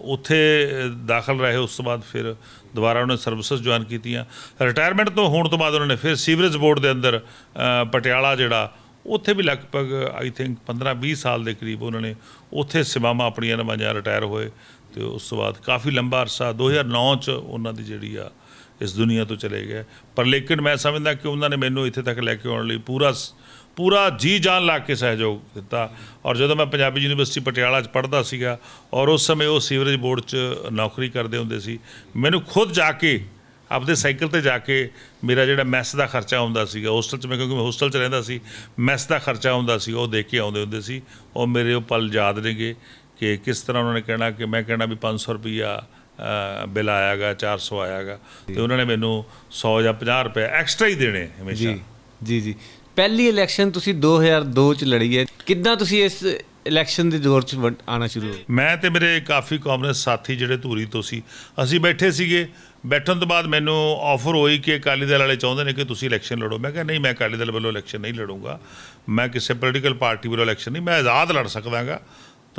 ਉੱਥੇ ਦਾਖਲ ਰਹੇ। ਉਸ ਤੋਂ ਬਾਅਦ ਫਿਰ ਦੁਬਾਰਾ ਉਹਨੇ ਸਰਵਿਸਿਜ਼ ਜੁਆਇਨ ਕੀਤੀਆਂ। ਰਿਟਾਇਰਮੈਂਟ ਤੋਂ ਹੋਣ ਤੋਂ ਬਾਅਦ ਉਹਨਾਂ ਨੇ ਫਿਰ ਸੀਵਰੇਜ ਬੋਰਡ ਦੇ ਅੰਦਰ ਪਟਿਆਲਾ ਜਿਹੜਾ, ਉੱਥੇ ਵੀ ਲਗਭਗ ਆਈ ਥਿੰਕ 15 20 ਸਾਲ ਦੇ ਕਰੀਬ ਉਹਨਾਂ ਨੇ ਉੱਥੇ ਸੇਵਾਵਾਂ ਆਪਣੀਆਂ ਨਿਭਾਈਆਂ ਰਿਟਾਇਰ ਹੋਏ। ਤੇ ਉਸ ਤੋਂ ਬਾਅਦ ਕਾਫੀ ਲੰਬਾ ਅਰਸਾ 2009 ਚ ਉਹਨਾਂ ਦੀ ਜਿਹੜੀ ਆ, ਇਸ ਦੁਨੀਆ ਤੋਂ ਚਲੇ ਗਏ। ਪਰ ਲੇਕਿਨ ਮੈਂ ਸਮਝਦਾ ਕਿ ਉਹਨਾਂ ਨੇ ਮੈਨੂੰ ਇੱਥੇ ਤੱਕ ਲੈ ਕੇ ਆਉਣ ਲਈ ਪੂਰਾ ਸ- ਪੂਰਾ ਜੀ ਜਾਨ ਲਾ ਕੇ ਸਹਿਯੋਗ ਦਿੱਤਾ। ਔਰ ਜਦੋਂ ਮੈਂ ਪੰਜਾਬੀ ਯੂਨੀਵਰਸਿਟੀ ਪਟਿਆਲਾ 'ਚ ਪੜ੍ਹਦਾ ਸੀਗਾ ਔਰ ਉਸ ਸਮੇਂ ਉਹ ਸੀਵਰੇਜ ਬੋਰਡ 'ਚ ਨੌਕਰੀ ਕਰਦੇ ਹੁੰਦੇ ਸੀ ਮੈਨੂੰ ਖੁਦ ਜਾ ਕੇ ਆਪਦੇ ਸਾਈਕਲ ਤੇ ਜਾ ਕੇ ਮੇਰਾ ਜਿਹੜਾ ਮੈਸ ਦਾ ਖਰਚਾ ਹੁੰਦਾ ਸੀਗਾ ਹੋਸਟਲ 'ਚ ਮੈਂ ਕਿਉਂਕਿ ਮੈਂ ਹੋਸਟਲ 'ਚ ਰਹਿੰਦਾ ਸੀ ਮੈਸ ਦਾ ਖਰਚਾ ਹੁੰਦਾ ਸੀ ਉਹ ਦੇਖ ਕੇ ਆਉਂਦੇ ਹੁੰਦੇ ਸੀ। ਉਹ ਮੇਰੇ ਉਹ ਪਲ ਯਾਦ ਨੇਗੇ ਕਿ ਕਿਸ ਤਰ੍ਹਾਂ ਉਹਨਾਂ ਨੇ ਕਹਿਣਾ ਕਿ ਮੈਂ ਕਹਿਣਾ ਵੀ 500 ਰੁਪਈਆ ਅ, ਬਿੱਲ ਆਇਆਗਾ 400 ਆਇਆਗਾ। ਤੇ ਉਹਨਾਂ ਨੇ ਮੈਨੂੰ 100 ਜਾਂ 50 ਰੁਪਏ ਐਕਸਟਰਾ ਹੀ ਦੇਣੇ ਹਮੇਸ਼ਾ। ਜੀ ਜੀ ਜੀ। ਪਹਿਲੀ ਇਲੈਕਸ਼ਨ ਤੁਸੀਂ 2002 ਚ ਲੜੀ ਹੈ। ਕਿੱਦਾਂ ਤੁਸੀਂ ਇਸ ਇਲੈਕਸ਼ਨ ਦੇ ਦੌਰ 'ਚ ਵੰਡ- ਆਉਣਾ ਸ਼ੁਰੂ ਹੋਏ ਮੈਂ ਤੇ ਮੇਰੇ ਕਾਫੀ ਕਾਮਰੇਡ ਸਾਥੀ ਜਿਹੜੇ ਧੂਰੀ ਤੋਂ ਸੀ, ਅਸੀਂ ਬੈਠੇ ਸੀਗੇ। ਬੈਠਣ ਤੋਂ ਬਾਅਦ ਮੈਨੂੰ ਆਫਰ ਹੋਈ ਕਿ ਅਕਾਲੀ ਦਲ ਵਾਲੇ ਚਾਹੁੰਦੇ ਨੇ ਕਿ ਤੁਸੀਂ ਇਲੈਕਸ਼ਨ ਲੜੋ। ਮੈਂ ਕਿਹਾ, ਨਹੀਂ, ਮੈਂ ਅਕਾਲੀ ਦਲ ਵੱਲੋਂ ਇਲੈਕਸ਼ਨ ਨਹੀਂ ਲੜੂੰਗਾ। ਮੈਂ ਕਿਸੇ ਪੋਲੀਟੀਕਲ ਪਾਰਟੀ ਵੱਲੋਂ ਇਲੈਕਸ਼ਨ ਨਹੀਂ, ਮੈਂ ਆਜ਼ਾਦ ਲੜ ਸਕਦਾਗਾ।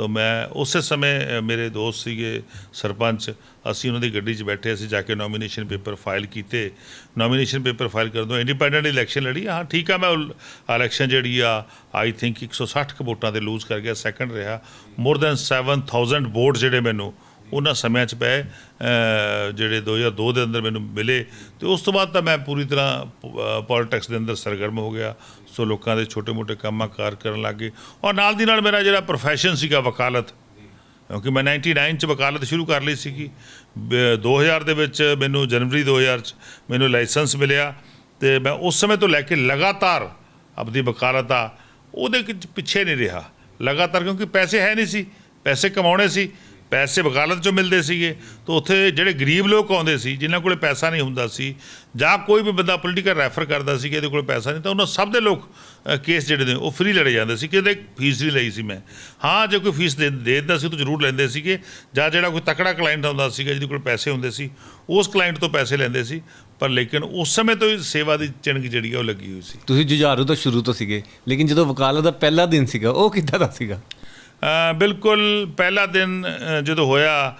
ਤਾਂ ਮੈਂ ਉਸੇ ਸਮੇਂ ਮੇਰੇ ਦੋਸਤ ਸੀਗੇ ਸਰਪੰਚ, ਅਸੀਂ ਉਹਨਾਂ ਦੀ ਗੱਡੀ 'ਚ ਬੈਠੇ, ਅਸੀਂ ਜਾ ਕੇ ਨੋਮੀਨੇਸ਼ਨ ਪੇਪਰ ਫਾਈਲ ਕੀਤੇ। ਨੋਮੀਨੇਸ਼ਨ ਪੇਪਰ ਫਾਈਲ ਕਰਨ ਤੋਂ ਇੰਡੀਪੈਂਡੈਂਟ ਇਲੈਕਸ਼ਨ ਲੜੀ। ਹਾਂ, ਠੀਕ ਆ, ਮੈਂ ਇਲੈਕਸ਼ਨ ਜਿਹੜੀ ਆ ਆਈ ਥਿੰਕ 160 ਕੁ ਵੋਟਾਂ ਤੇ ਲੂਜ਼ ਕਰ ਗਿਆ ਸੈਕੰਡ ਰਿਹਾ। ਮੋਰ ਦੈਨ 7000 ਵੋਟ ਜਿਹੜੇ ਮੈਨੂੰ ਉਹਨਾਂ ਸਮਿਆਂ 'ਚ ਪਏ ਅ, ਜਿਹੜੇ 2002 ਦੇ ਅੰਦਰ ਮੈਨੂੰ ਮਿਲੇ। ਤੇ ਉਸ ਤੋਂ ਬਾਅਦ ਤਾਂ ਮੈਂ ਪੂਰੀ ਤਰ੍ਹਾਂ ਪੋਲਿਟਿਕਸ ਦੇ ਅੰਦਰ ਸਰਗਰਮ ਹੋ ਗਿਆ। ਸੋ ਲੋਕਾਂ ਦੇ ਛੋਟੇ-ਮੋਟੇ ਕੰਮਾਂ ਕਾਰ ਕਰਨ ਲੱਗੇ ਔਰ ਨਾਲ ਦੀ ਨਾਲ ਮੇਰਾ ਜਿਹੜਾ ਪ੍ਰੋਫੈਸ਼ਨ ਸੀਗਾ ਵਕਾਲਤ ਕਿਉਂਕਿ ਮੈਂ 99 ਚ ਵਕਾਲਤ ਸ਼ੁਰੂ ਕਰ ਲਈ ਸੀਗੀ। ਬ- 2000 ਦੇ ਵਿੱਚ ਮੈਨੂੰ ਜਨਵਰੀ 2000 ਚ ਮੈਨੂੰ ਲਾਇਸੈਂਸ ਮਿਲਿਆ ਤੇ ਮੈਂ ਉਸ ਸਮੇਂ ਤੋਂ ਲੈ ਕੇ ਲਗਾਤਾਰ ਆਪਣੀ ਵਕਾਲਤ ਆ ਉਹਦੇ ਪਿੱਛੇ ਨਹੀਂ ਰਿਹਾ। ਲਗਾਤਾਰ ਕਿਉਂਕਿ ਪੈਸੇ ਹੈ ਨਹੀਂ ਸੀ ਪੈਸੇ ਕਮਾਉਣੇ ਸੀ। ਪੈਸੇ ਵਕਾਲਤ ਚੋਂ ਮਿਲਦੇ ਸੀਗੇ, ਤਾਂ ਉੱਥੇ ਜਿਹੜੇ ਗਰੀਬ ਲੋਕ ਆਉਂਦੇ ਸੀ, ਜਿਨ੍ਹਾਂ ਕੋਲੇ ਪੈਸਾ ਨਹੀਂ ਹੁੰਦਾ ਸੀ, ਜਾਂ ਕੋਈ ਵੀ ਬੰਦਾ ਪੋਲੀਟੀਕਲ ਰੈਫਰ ਕਰਦਾ ਸੀ ਕਿ ਇਹਦੇ ਕੋਲ ਪੈਸਾ ਨਹੀਂ, ਤਾਂ ਉਹਨਾਂ ਸਭ ਦੇ ਲੋਕ ਕੇਸ ਜਿਹੜੇ ਨੇ, ਉਹ ਫ੍ਰੀ ਲੜੇ ਜਾਂਦੇ ਸੀ ਕਿਤੇ ਫੀਸ ਨਹੀਂ ਲਈ ਸੀ ਮੈਂ। ਹਾਂ, ਜੇ ਕੋਈ ਫੀਸ ਦੇ ਦੇ ਦਿੰਦਾ ਸੀ ਤਾਂ ਜ਼ਰੂਰ ਲੈਂਦੇ ਸੀਗੇ, ਜਾਂ ਜਿਹੜਾ ਕੋਈ ਤਕੜਾ ਕਲਾਇੰਟ ਹੁੰਦਾ ਸੀਗਾ, ਜਿਹਦੇ ਕੋਲ ਪੈਸੇ ਹੁੰਦੇ ਸੀ, ਉਸ ਕਲਾਇੰਟ ਤੋਂ ਪੈਸੇ ਲੈਂਦੇ ਸੀ, ਪਰ ਲੇਕਿਨ ਉਸ ਸਮੇਂ ਤੋਂ ਹੀ ਸੇਵਾ ਦੀ ਚਿਣਗ ਜਿਹੜੀ ਆ, ਉਹ ਲੱਗੀ ਹੋਈ ਸੀ। ਤੁਸੀਂ ਜੁਝਾਰੂ ਤਾਂ ਸ਼ੁਰੂ ਤੋਂ ਸੀਗੇ, ਲੇਕਿਨ ਜਦੋਂ ਵਕਾਲਤ ਦਾ ਪਹਿਲਾ ਦਿਨ ਸੀਗਾ, ਉਹ ਕਿੱਦਾਂ ਦਾ ਸੀਗਾ? ਬਿਲਕੁਲ ਪਹਿਲਾ ਦਿਨ ਜਦੋਂ ਹੋਇਆ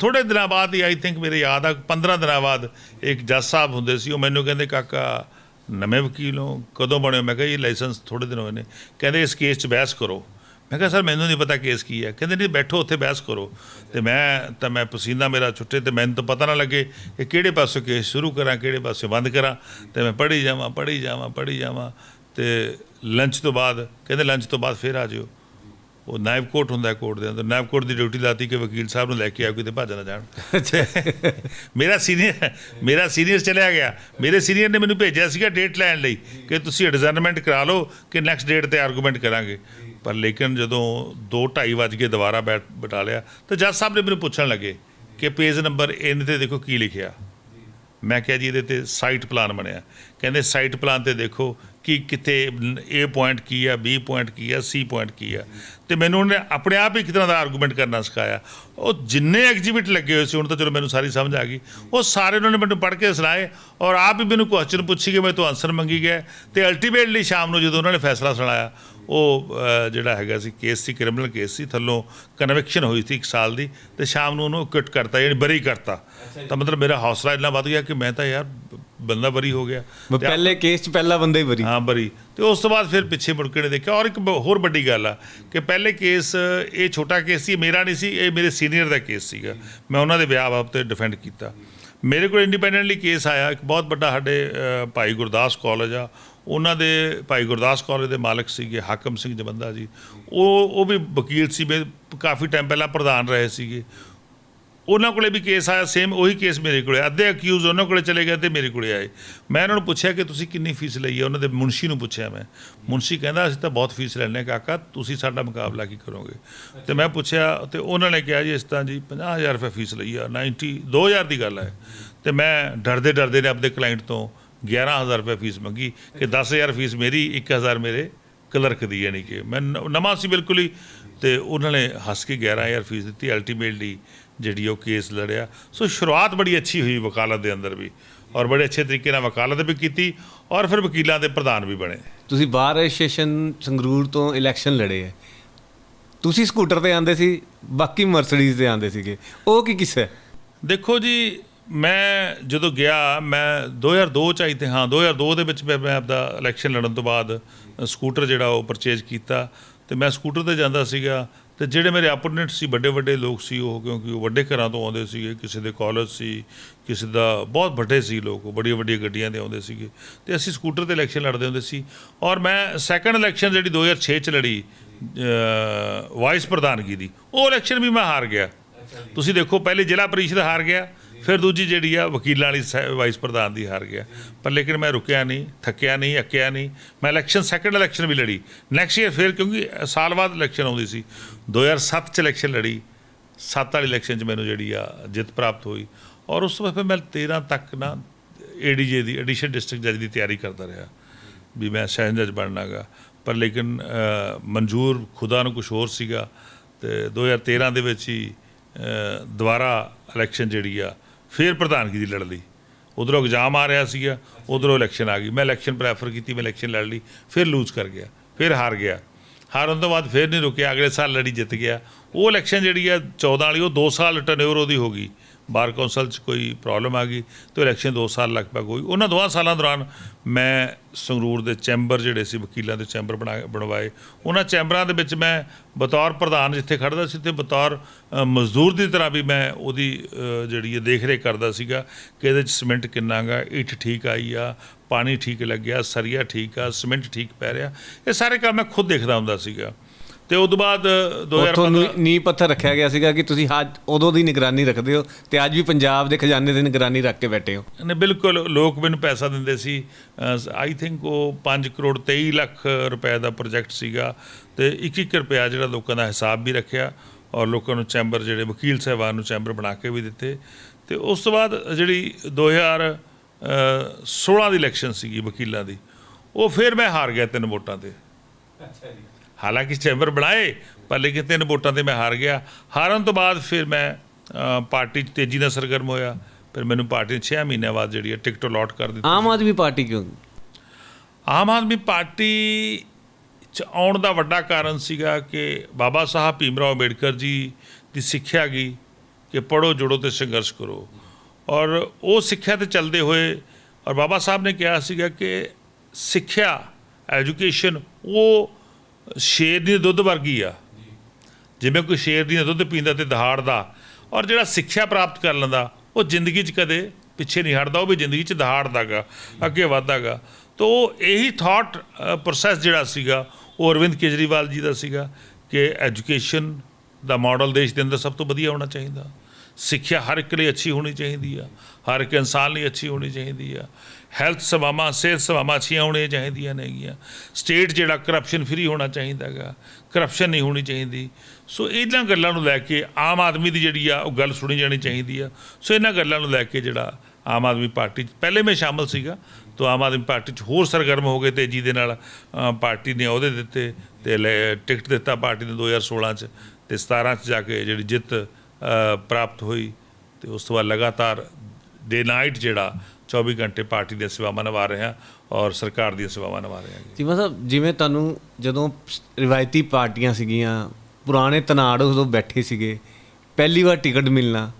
ਥੋੜੇ ਦਿਨਾਂ ਬਾਅਦ ਹੀ ਆਈ ਥਿੰਕ ਮੇਰੇ ਯਾਦ ਆ 15 ਦਿਨਾਂ ਬਾਅਦ ਇੱਕ ਜੱਜ ਸਾਹਿਬ ਹੁੰਦੇ ਸੀ, ਉਹ ਮੈਨੂੰ ਕਹਿੰਦੇ, ਕਾਕਾ, ਨਵੇਂ ਵਕੀਲ ਹੋ, ਕਦੋਂ ਬਣੇ ਹੋ? ਮੈਂ ਕਿਹਾ, ਇਹ ਲਾਇਸੈਂਸ ਥੋੜੇ ਦਿਨ ਹੋਏ ਨੇ। ਕਹਿੰਦੇ, ਇਸ ਕੇਸ 'ਚ ਬਹਿਸ ਕਰੋ। ਮੈਂ ਕਿਹਾ, ਸਰ, ਮੈਨੂੰ ਨਹੀਂ ਪਤਾ ਕੇਸ ਕੀ ਹੈ। ਕਹਿੰਦੇ, ਨਹੀਂ, ਬੈਠੋ, ਉੱਥੇ ਬਹਿਸ ਕਰੋ। ਤੇ ਮੈਂ, ਤਾਂ ਮੈਂ ਪਸੀਨਾ ਮੇਰਾ ਛੁੱਟੇ ਤੇ ਮੈਨੂੰ ਤਾਂ ਪਤਾ ਨਾ ਲੱਗੇ ਕਿ ਕਿਹੜੇ ਪਾਸੋਂ ਕੇਸ ਸ਼ੁਰੂ ਕਰਾਂ, ਕਿਹੜੇ ਪਾਸੋਂ ਬੰਦ ਕਰਾਂ। ਤੇ ਮੈਂ ਪੜ੍ਹੀ ਜਾਵਾਂ ਪੜ੍ਹੀ ਜਾਵਾਂ ਪੜ੍ਹੀ ਜਾਵਾਂ ਤੇ ਲੰਚ ਤੋਂ ਬਾਅਦ, ਕਹਿੰਦੇ ਲੰਚ ਤੋਂ ਬਾਅਦ ਫੇਰ ਆ ਜਿਓ। ਉਹ ਨਾਇਬ ਕੋਰਟ ਹੁੰਦਾ ਕੋਰਟ ਦੇ ਅੰਦਰ ਨਾਇਬ ਕੋਰਟ ਦੀ ਡਿਊਟੀ ਲਾਤੀ ਕਿ ਵਕੀਲ ਸਾਹਿਬ ਨੂੰ ਲੈ ਕੇ ਆਓ ਕਿਤੇ ਭੱਜ ਨਾ ਜਾਣ। ਮੇਰਾ ਸੀਨੀਅਰ ਮੇਰਾ ਸੀਨੀਅਰ ਚਲਿਆ ਗਿਆ। ਮੇਰੇ ਸੀਨੀਅਰ ਨੇ ਮੈਨੂੰ ਭੇਜਿਆ ਸੀਗਾ ਡੇਟ ਲੈਣ ਲਈ ਕਿ ਤੁਸੀਂ ਐਡਜਰਨਮੈਂਟ ਕਰਾ ਲਓ ਕਿ ਨੈਕਸਟ ਡੇਟ ਤੇ ਆਰਗੂਮੈਂਟ ਕਰਾਂਗੇ। ਪਰ ਲੇਕਿਨ ਜਦੋਂ 2:30 ਵਜ ਕੇ ਦੁਬਾਰਾ ਬੈਠ ਬਿਠਾ ਲਿਆ ਤਾਂ ਜੱਜ ਸਾਹਿਬ ਨੇ ਮੈਨੂੰ ਪੁੱਛਣ ਲੱਗੇ ਕਿ ਪੇਜ ਨੰਬਰ N ਤੇ ਦੇਖੋ ਕੀ ਲਿਖਿਆ। ਮੈਂ ਕਿਹਾ ਜੀ ਇਹਦੇ ਤੇ ਸਾਈਟ ਪਲਾਨ ਬਣਿਆ। ਕਹਿੰਦੇ ਸਾਈਟ ਪਲਾਨ ਤੇ ਦੇਖੋ ਕਿ ਕਿਤੇ A ਪੁਆਇੰਟ ਕੀ ਆ, B ਪੁਆਇੰਟ ਕੀ ਆ, C ਪੁਆਇੰਟ ਕੀ ਆ। ਤੇ ਮੈਨੂੰ ਉਹਨੇ ਆਪਣੇ ਆਪ ਹੀ ਇੱਕ ਤਰ੍ਹਾਂ ਦਾ ਆਰਗੂਮੈਂਟ ਕਰਨਾ ਸਿਖਾਇਆ। ਉਹ ਜਿੰਨੇ ਐਗਜ਼ੀਬਿਟ ਲੱਗੇ ਹੋਏ ਸੀ, ਹੁਣ ਤਾਂ ਚਲੋ ਮੈਨੂੰ ਸਾਰੀ ਸਮਝ ਆ ਗਈ। ਉਹ ਸਾਰੇ ਉਹਨਾਂ ਨੇ ਮੈਨੂੰ ਪੜ੍ਹ ਕੇ ਸੁਣਾਏ ਔਰ ਆਪ ਹੀ ਮੈਨੂੰ ਕੁਐਸਚਨ ਪੁੱਛੀ ਗਏ ਮੈਂ ਤੋਂ ਆਨਸਰ ਮੰਗੀ ਗਿਆ। ਤੇ ਅਲਟੀਮੇਟਲੀ ਸ਼ਾਮ ਨੂੰ ਜਦੋਂ ਉਹਨਾਂ ਨੇ ਫੈਸਲਾ ਸੁਣਾਇਆ ਉਹ ਜਿਹੜਾ ਹੈਗਾ ਸੀ ਕੇਸ ਸੀ ਕ੍ਰਿਮੀਨਲ ਕੇਸ ਸੀ ਥੱਲੋਂ ਕਨਵਿਕਸ਼ਨ ਹੋਈ ਸੀ 1 ਸਾਲ ਦੀ ਤੇ ਸ਼ਾਮ ਨੂੰ ਉਹਨੂੰ ਕਿਟ ਕਰਤਾ ਯਾਨੀ ਬਰੀ ਕਰਤਾ। ਤਾਂ ਮਤਲਬ ਮੇਰਾ ਹੌਸਲਾ ਇੰਨਾ ਵੱਧ ਗਿਆ ਕਿ ਮੈਂ ਤਾਂ ਯਾਰ ਬੰਦਾ ਬਰੀ ਹੋ ਗਿਆ। ਤੇ ਪਹਿਲੇ ਕੇਸ 'ਚ ਪਹਿਲਾ ਬੰਦਾ ਹੀ ਬਰੀ। ਹਾਂ ਬਰੀ। ਤੇ ਉਸ ਤੋਂ ਬਾਅਦ ਫਿਰ ਪਿੱਛੇ ਮੁੜ ਕੇ ਨੇ ਦੇਖਿਆ। ਔਰ ਇੱਕ ਬ- ਹੋਰ ਵੱਡੀ ਗੱਲ ਆ ਕਿ ਪਹਿਲੇ ਕੇਸ ਇਹ ਛੋਟਾ ਕੇਸ ਸੀ ਮੇਰਾ ਨਹੀਂ ਸੀ ਇਹ ਮੇਰੇ ਸੀਨੀਅਰ ਦਾ ਕੇਸ ਸੀਗਾ। ਮੈਂ ਉਹਨਾਂ ਦੇ ਵਿਆਹ ਬਾਬਤ ਡਿਫੈਂਡ ਕੀਤਾ। ਮੇਰੇ ਕੋਲ ਇੰਡੀਪੈਂਡੈਂਟਲੀ ਕੇਸ ਆਇਆ। ਇੱਕ ਬਹੁਤ ਵੱਡਾ ਸਾਡੇ ਭਾਈ ਗੁਰਦਾਸ ਕਾਲਜ ਆ। ਉਹਨਾਂ ਦੇ ਭਾਈ ਗੁਰਦਾਸ ਕਾਲਜ ਦੇ ਮਾਲਕ ਸੀਗੇ, ਹਾਕਮ ਸਿੰਘ ਜਵੰਦਾ ਜੀ। ਉਹ ਉਹ ਵੀ ਵਕੀਲ ਸੀ ਮੈਂ ਕਾਫੀ ਟਾਈਮ ਪਹਿਲਾਂ ਪ੍ਰਧਾਨ ਰਹੇ ਸੀਗੇ। ਉਹਨਾਂ ਕੋਲੇ ਵੀ ਕੇਸ ਆਇਆ ਸੇਮ ਉਹੀ ਕੇਸ ਮੇਰੇ ਕੋਲੇ ਅੱਧੇ ਅਕਿਊਜ਼ ਉਹਨਾਂ ਕੋਲੇ ਚਲੇ ਗਏ ਤੇ ਮੇਰੇ ਕੋਲੇ ਆਏ। ਮੈਂ ਉਹਨਾਂ ਨੂੰ ਪੁੱਛਿਆ ਕਿ ਤੁਸੀਂ ਕਿੰਨੀ ਫੀਸ ਲਈ ਹੈ ਉਹਨਾਂ ਦੇ ਮੁਨਸ਼ੀ ਨੂੰ ਪੁੱਛਿਆ ਮੈਂ। ਮੁਨਸ਼ੀ ਕਹਿੰਦਾ, ਅਸੀਂ ਤਾਂ ਬਹੁਤ ਫੀਸ ਲੈਣੇ ਕਾਕਾ, ਤੁਸੀਂ ਸਾਡਾ ਮੁਕਾਬਲਾ ਕੀ ਕਰੋਗੇ? ਤੇ ਮੈਂ ਪੁੱਛਿਆ ਤੇ ਉਹਨਾਂ ਨੇ ਕਿਹਾ ਜੀ, ਇਸ ਤਰ੍ਹਾਂ ਜੀ 50000 ਰੁਪਏ ਫੀਸ ਲਈ ਆ 90 2000 ਦੀ ਗੱਲ ਹੈ। ਤੇ ਮੈਂ ਡਰਦੇ ਡਰਦੇ ਨੇ ਆਪਣੇ ਕਲਾਇੰਟ ਤੋਂ 11000 ਰੁਪਏ ਫੀਸ ਮੰਗੀ ਕਿ 10000 ਫੀਸ ਮੇਰੀ 1000 ਮੇਰੇ ਕਲਰਕ ਦੀ ਯਾਨੀ ਕਿ ਮੈਂ ਨਵਾਂ ਸੀ ਬਿਲਕੁਲ ਹੀ। ਤੇ ਉਹਨਾਂ ਨੇ ਹੱਸ ਕੇ 11000 ਫੀਸ ਦਿੱਤੀ ਅਲਟੀਮੇਟਲੀ ਜਿਹੜੀ ਉਹ ਕੇਸ ਲੜਿਆ। ਸੋ ਸ਼ੁਰੂਆਤ ਬੜੀ ਅੱਛੀ ਹੋਈ ਵਕਾਲਤ ਦੇ ਅੰਦਰ ਵੀ ਔਰ ਬੜੇ ਅੱਛੇ ਤਰੀਕੇ ਨਾਲ ਵਕਾਲਤ ਵੀ ਕੀਤੀ ਔਰ ਫਿਰ ਵਕੀਲਾਂ ਦੇ ਪ੍ਰਧਾਨ ਵੀ ਬਣੇ। ਤੁਸੀਂ ਬਾਰ ਐਸੋਸੀਏਸ਼ਨ ਸੰਗਰੂਰ ਤੋਂ ਇਲੈਕਸ਼ਨ ਲੜੇ ਹੈ ਤੁਸੀਂ ਸਕੂਟਰ ਤੇ ਆਂਦੇ ਸੀ ਬਾਕੀ ਮਰਸੀਡੀਜ਼ ਤੇ ਆਂਦੇ ਸੀਗੇ। ਉਹ ਕੀ ਕਿੱਸਾ ਦੇਖੋ ਜੀ ਮੈਂ ਜਦੋਂ ਗਿਆ ਮੈਂ 2002 ਚ ਆਈ ਤੇ ਹਾਂ 2002 ਦੇ ਵਿੱਚ ਮੈਂ ਆਪਦਾ ਇਲੈਕਸ਼ਨ ਲੜਨ ਤੋਂ ਬਾਅਦ ਸਕੂਟਰ ਜਿਹੜਾ ਉਹ ਪਰਚੇਜ ਕੀਤਾ। ਤੇ ਮੈਂ ਸਕੂਟਰ ਤੇ ਜਾਂਦਾ ਸੀਗਾ ਤੇ ਜਿਹੜੇ ਮੇਰੇ ਆਪੋਨੈਂਟ ਸੀ ਵੱਡੇ ਵੱਡੇ ਲੋਕ ਸੀ ਉਹ ਕਿਉਂਕਿ ਉਹ ਵੱਡੇ ਘਰਾਂ ਤੋਂ ਆਉਂਦੇ ਸੀਗੇ ਕਿਸੇ ਦੇ ਕਾਲਜ ਸੀ ਕਿਸੇ ਦਾ ਬਹੁਤ ਵੱਡੇ ਸੀ ਲੋਕ ਉਹ ਬੜੀਆਂ ਵੱਡੀਆਂ ਗੱਡੀਆਂ ਦੇ ਆਉਂਦੇ ਸੀਗੇ। ਤੇ ਅਸੀਂ ਸਕੂਟਰ ਤੇ ਇਲੈਕਸ਼ਨ ਲੜਦੇ ਹੁੰਦੇ ਸੀ ਔਰ ਮੈਂ ਸੈਕੰਡ ਇਲੈਕਸ਼ਨ ਜਿਹੜੀ 2006 ਚ ਲੜੀ ਵਾਈਸ ਪ੍ਰਧਾਨਗੀ ਦੀ ਉਹ ਇਲੈਕਸ਼ਨ ਵੀ ਮੈਂ ਹਾਰ ਗਿਆ। ਤੁਸੀਂ ਦੇਖੋ ਪਹਿਲੇ ਜ਼ਿਲ੍ਹਾ ਪਰਿਸ਼ਦ ਹਾਰ ਗਿਆ ਫਿਰ ਦੂਜੀ ਜਿਹੜੀ ਆ ਵਕੀਲਾਂ ਵਾਲੀ ਸੈ- ਵਾਈਸ ਪ੍ਰਧਾਨ ਦੀ ਹਾਰ ਗਿਆ। ਪਰ ਲੇਕਿਨ ਮੈਂ ਰੁਕਿਆ ਨਹੀਂ, ਥੱਕਿਆ ਨਹੀਂ, ਅੱਕਿਆ ਨਹੀਂ। ਮੈਂ ਇਲੈਕਸ਼ਨ ਸੈਕੰਡ ਇਲੈਕਸ਼ਨ ਵੀ ਲੜੀ। ਨੈਕਸਟ ਈਅਰ ਫਿਰ ਕਿਉਂਕਿ ਸਾਲ ਬਾਅਦ ਇਲੈਕਸ਼ਨ ਆਉਂਦੀ ਸੀ। 2007 ਚ ਇਲੈਕਸ਼ਨ ਲੜੀ। 7 ਵਾਲੀ ਇਲੈਕਸ਼ਨ 'ਚ ਮੈਨੂੰ ਜਿਹੜੀ ਆ ਜਿੱਤ ਪ੍ਰਾਪਤ ਹੋਈ। ਔਰ ਉਸ ਤੋਂ ਬਾਅਦ ਫਿਰ ਮੈਂ 13 ਤੱਕ ਨਾ ਏਡੀਜੇ ਦੀ ਐਡੀਸ਼ਨ ਡਿਸਟ੍ਰਿਕਟ ਜੱਜ ਦੀ ਤਿਆਰੀ ਕਰਦਾ ਰਿਹਾ। ਵੀ ਮੈਂ ਸੈਸ਼ਨ ਜੱਜ ਬਣਨਾਗਾ। ਪਰ ਲੇਕਿਨ ਮਨਜ਼ੂਰ ਖੁਦਾ ਨੂੰ ਕੁਝ ਹੋਰ ਸੀਗਾ। ਤੇ 2013 ਦੇ ਵਿੱਚ ਹੀ ਦੁਬਾਰਾ ਇਲੈਕਸ਼ਨ ਜਿਹੜੀ ਆ ਫਿਰ ਪ੍ਰਧਾਨਗੀ ਦੀ ਲੜ ਲਈ। ਉਧਰੋਂ ਐਗਜ਼ਾਮ ਆ ਰਿਹਾ ਸੀਗਾ, ਉਧਰੋਂ ਇਲੈਕਸ਼ਨ ਆ ਗਈ। ਮੈਂ ਇਲੈਕਸ਼ਨ ਪ੍ਰੈਫਰ ਕੀਤੀ, ਮੈਂ ਇਲੈਕਸ਼ਨ ਲੜ ਲਈ, ਫਿਰ ਲੂਜ਼ ਕਰ ਗਿਆ, ਫਿਰ ਹਾਰ ਗਿਆ। ਹਾਰਨ ਤੋਂ ਬਾਅਦ ਫਿਰ ਨਹੀਂ ਰੁਕਿਆ, ਅਗਲੇ ਸਾਲ ਲੜੀ ਜਿੱਤ ਗਿਆ। ਉਹ ਇਲੈਕਸ਼ਨ ਜਿਹੜੀ ਆ 14 ਵਾਲੀ, ਉਹ 2 ਸਾਲ ਟਰਨਓਵਰ ਉਹਦੀ ਹੋ ਗਈ। ਬਾਰ ਕੌਂਸਲ 'ਚ ਕੋਈ ਪ੍ਰੋਬਲਮ ਆ ਗਈ ਤੇ ਇਲੈਕਸ਼ਨ 2 ਸਾਲ ਲਗਭਗ ਹੋਈ। ਉਹਨਾਂ ਦੋਹਾਂ ਸਾਲਾਂ ਦੌਰਾਨ ਮੈਂ ਸੰਗਰੂਰ ਦੇ ਚੈਂਬਰ ਜਿਹੜੇ ਸੀ, ਵਕੀਲਾਂ ਦੇ ਚੈਂਬਰ ਬਣਾ, ਬਣਵਾਏ। ਉਹਨਾਂ ਚੈਂਬਰਾਂ ਦੇ ਵਿੱਚ ਮੈਂ ਬਤੌਰ ਪ੍ਰਧਾਨ ਜਿੱਥੇ ਖੜਦਾ ਸੀ ਤੇ ਬਤੌਰ ਮਜ਼ਦੂਰ ਦੀ ਤਰ੍ਹਾਂ ਵੀ ਮੈਂ ਉਹਦੀ ਜਿਹੜੀ ਹੈ ਦੇਖ ਰੇਖ ਕਰਦਾ ਸੀਗਾ ਕਿ ਇਹਦੇ 'ਚ ਸੀਮੈਂਟ ਕਿੰਨਾ ਗਾ, ਇੱਟ ਠੀਕ ਆਈ ਆ, ਪਾਣੀ ਠੀਕ ਲੱਗਿਆ, ਸਰੀਆ ਠੀਕ ਆ, ਸੀਮੈਂਟ ਠੀਕ ਪੈ ਰਿਹਾ। ਇਹ ਸਾਰੇ ਕੰਮ ਮੈਂ ਖੁਦ ਦੇਖਦਾ ਹੁੰਦਾ ਸੀਗਾ। ਤੇ ਉਸ ਤੋਂ ਬਾਅਦ ਉੱਥੋਂ 2015 ਨੀ ਪੱਥਰ ਰੱਖਿਆ ਗਿਆ ਸੀਗਾ ਕਿ ਤੁਸੀਂ ਅੱਜ ਉਦੋਂ ਦੀ ਨਿਗਰਾਨੀ ਰੱਖਦੇ ਹੋ ਤੇ ਅੱਜ ਵੀ ਪੰਜਾਬ ਦੇ ਖਜ਼ਾਨੇ ਦੀ ਨਿਗਰਾਨੀ ਰੱਖ ਕੇ ਬੈਠੇ ਹੋ। ਨੇ ਬਿਲਕੁਲ ਲੋਕ ਮੈਨੂੰ ਪੈਸਾ ਦਿੰਦੇ ਸੀ। ਆਈ ਥਿੰਕ ਉਹ 5 ਕਰੋੜ 23 ਲੱਖ ਰੁਪਏ ਦਾ ਪ੍ਰੋਜੈਕਟ ਸੀਗਾ ਤੇ 1-1 ਰੁਪਿਆ ਜਿਹੜਾ ਲੋਕਾਂ ਦਾ ਹਿਸਾਬ ਵੀ ਰੱਖਿਆ ਔਰ ਲੋਕਾਂ ਨੂੰ ਚੈਂਬਰ ਜਿਹੜੇ ਵਕੀਲ ਸਾਹਿਬਾਨ ਨੂੰ ਚੈਂਬਰ ਬਣਾ ਕੇ ਵੀ ਦਿੱਤੇ। ਤੇ ਉਸ ਤੋਂ ਬਾਅਦ ਜਿਹੜੀ 2016 ਦੀ ਇਲੈਕਸ਼ਨ ਸੀਗੀ ਵਕੀਲਾਂ ਦੀ ਉਹ ਫਿਰ ਮੈਂ ਹਾਰ ਗਿਆ ਤਿੰਨ ਵੋਟਾਂ ਤੇ। ਅੱਛਾ ਜੀ। ਹਾਲਾਂਕਿ ਚੈਂਬਰ ਬਣਾਏ ਪਰ ਲੇਕਿਨ ਤਿੰਨ ਵੋਟਾਂ ਤੇ ਮੈਂ ਹਾਰ ਗਿਆ। ਹਾਰਨ ਤੋਂ ਬਾਅਦ ਫਿਰ ਮੈਂ ਪਾਰਟੀ 'ਚ ਤੇਜ਼ੀ ਨਾਲ ਸਰਗਰਮ ਹੋਇਆ। ਫਿਰ ਮੈਨੂੰ ਪਾਰਟੀ ਨੇ 6 ਮਹੀਨਿਆਂ ਬਾਅਦ ਜਿਹੜੀ ਹੈ ਟਿਕਟ ਅਲਾਟ ਕਰ ਦਿੱਤੀ। ਆਮ ਆਦਮੀ ਪਾਰਟੀ ਕਿਉਂ ਆਮ ਆਦਮੀ ਪਾਰਟੀ ਚ ਆਉਣ ਦਾ ਵੱਡਾ ਕਾਰਨ ਸੀਗਾ ਕਿ ਬਾਬਾ ਸਾਹਿਬ ਭੀਮਰਾਓ ਅੰਬੇਡਕਰ ਜੀ ਦੀ ਸਿੱਖਿਆ ਗਈ ਕਿ ਪੜੋ ਜੁੜੋ ਤੇ ਸੰਘਰਸ਼ ਕਰੋ। ਔਰ ਉਹ ਸਿੱਖਿਆ ਤੇ ਚੱਲਦੇ ਹੋਏ ਔਰ ਬਾਬਾ ਸਾਹਿਬ ਨੇ ਕਿਹਾ ਸੀਗਾ ਕਿ ਸਿੱਖਿਆ ਐਜੂਕੇਸ਼ਨ ਉਹ ਸ਼ੇਰ ਦੀ ਦੁੱਧ ਵਰਗੀ ਆ। ਜਿਵੇਂ ਕੋਈ ਸ਼ੇਰ ਦੀ ਦੁੱਧ ਪੀਂਦਾ ਤੇ ਦਹਾੜਦਾ ਔਰ ਜਿਹੜਾ ਸਿੱਖਿਆ ਪ੍ਰਾਪਤ ਕਰ ਲੈਂਦਾ, ਉਹ ਜ਼ਿੰਦਗੀ 'ਚ ਕਦੇ ਪਿੱਛੇ ਨਹੀਂ ਹਟਦਾ, ਉਹ ਵੀ ਜ਼ਿੰਦਗੀ 'ਚ ਦਹਾੜਦਾਗਾ ਅੱਗੇ ਵਧਦਾਗਾ ਤੋ ਇਹੀ ਥਾਟ ਪ੍ਰੋਸੈਸ ਜਿਹੜਾ ਸੀਗਾ, ਉਹ ਅਰਵਿੰਦ ਕੇਜਰੀਵਾਲ ਜੀ ਦਾ ਸੀਗਾ ਕਿ ਐਜੂਕੇਸ਼ਨ ਦਾ ਮਾਡਲ ਦੇਸ਼ ਦੇ ਅੰਦਰ ਸਭ ਤੋਂ ਵਧੀਆ ਹੋਣਾ ਚਾਹੀਦਾ। ਸਿੱਖਿਆ ਹਰ ਇੱਕ ਲਈ ਅੱਛੀ ਹੋਣੀ ਚਾਹੀਦੀ ਆ, ਹਰ ਇੱਕ ਇਨਸਾਨ ਲਈ ਅੱਛੀ ਹੋਣੀ ਚਾਹੀਦੀ ਆ। ਹੈਲਥ ਸੇਵਾਵਾਂ, ਸਿਹਤ ਸੇਵਾਵਾਂ ਅੱਛੀਆਂ ਹੋਣੀਆਂ ਚਾਹੀਦੀਆਂ ਨੇਗੀਆਂ। ਸਟੇਟ ਜਿਹੜਾ ਕਰਪਸ਼ਨ ਫਰੀ ਹੋਣਾ ਚਾਹੀਦਾ ਹੈਗਾ। ਕਰਪਸ਼ਨ ਨਹੀਂ ਹੋਣੀ ਚਾਹੀਦੀ। ਸੋ ਇਹਨਾਂ ਗੱਲਾਂ ਨੂੰ ਲੈ ਕੇ ਆਮ ਆਦਮੀ ਦੀ ਜਿਹੜੀ ਆ, ਉਹ ਗੱਲ ਸੁਣੀ ਜਾਣੀ ਚਾਹੀਦੀ ਆ। ਸੋ ਇਹਨਾਂ ਗੱਲਾਂ ਨੂੰ ਲੈ ਕੇ ਜਿਹੜਾ ਆਮ ਆਦਮੀ ਪਾਰਟੀ 'ਚ, ਪਹਿਲੇ ਮੈਂ ਸ਼ਾਮਲ ਸੀਗਾ, ਤੋਂ ਆਮ ਆਦਮੀ ਪਾਰਟੀ 'ਚ ਹੋਰ ਸਰਗਰਮ ਹੋ ਗਏ ਤੇਜ਼ੀ ਦੇ ਨਾਲ ਪਾਰਟੀ ਨੇ ਅਹੁਦੇ ਦਿੱਤੇ ਤੇ ਲੈ- ਟਿਕਟ ਦਿੱਤਾ ਪਾਰਟੀ ਨੇ 2016 'ਚ ਤੇ 17 'ਚ ਜਾ ਕੇ ਜਿਹੜੀ ਜਿੱਤ ਪ੍ਰਾਪਤ ਹੋਈ। ਤੇ ਉਸ ਤੋਂ ਬਾਅਦ ਲਗਾਤਾਰ ਡੇ ਨਾਈਟ ਜਿਹੜਾ 24 ਘੰਟੇ ਪਾਰਟੀ ਦੀਆਂ ਸੇਵਾਵਾਂ ਨਿਭਾ ਰਹੇ ਹਾਂ ਔਰ ਸਰਕਾਰ ਦੀਆਂ ਸੇਵਾਵਾਂ ਨਿਭਾ ਰਹੇ ਹਾਂ ਚੀਮਾ ਸਾਹਿਬ, ਜਿਵੇਂ ਤੁਹਾਨੂੰ ਜਦੋਂ ਰਿਵਾਇਤੀ ਪਾਰਟੀਆਂ ਸੀਗੀਆਂ, ਪੁਰਾਣੇ ਤਨਾੜ ਉਦੋਂ ਬੈਠੇ ਸੀਗੇ, ਪਹਿਲੀ ਵਾਰ ਟਿਕਟ ਮਿਲਣਾ,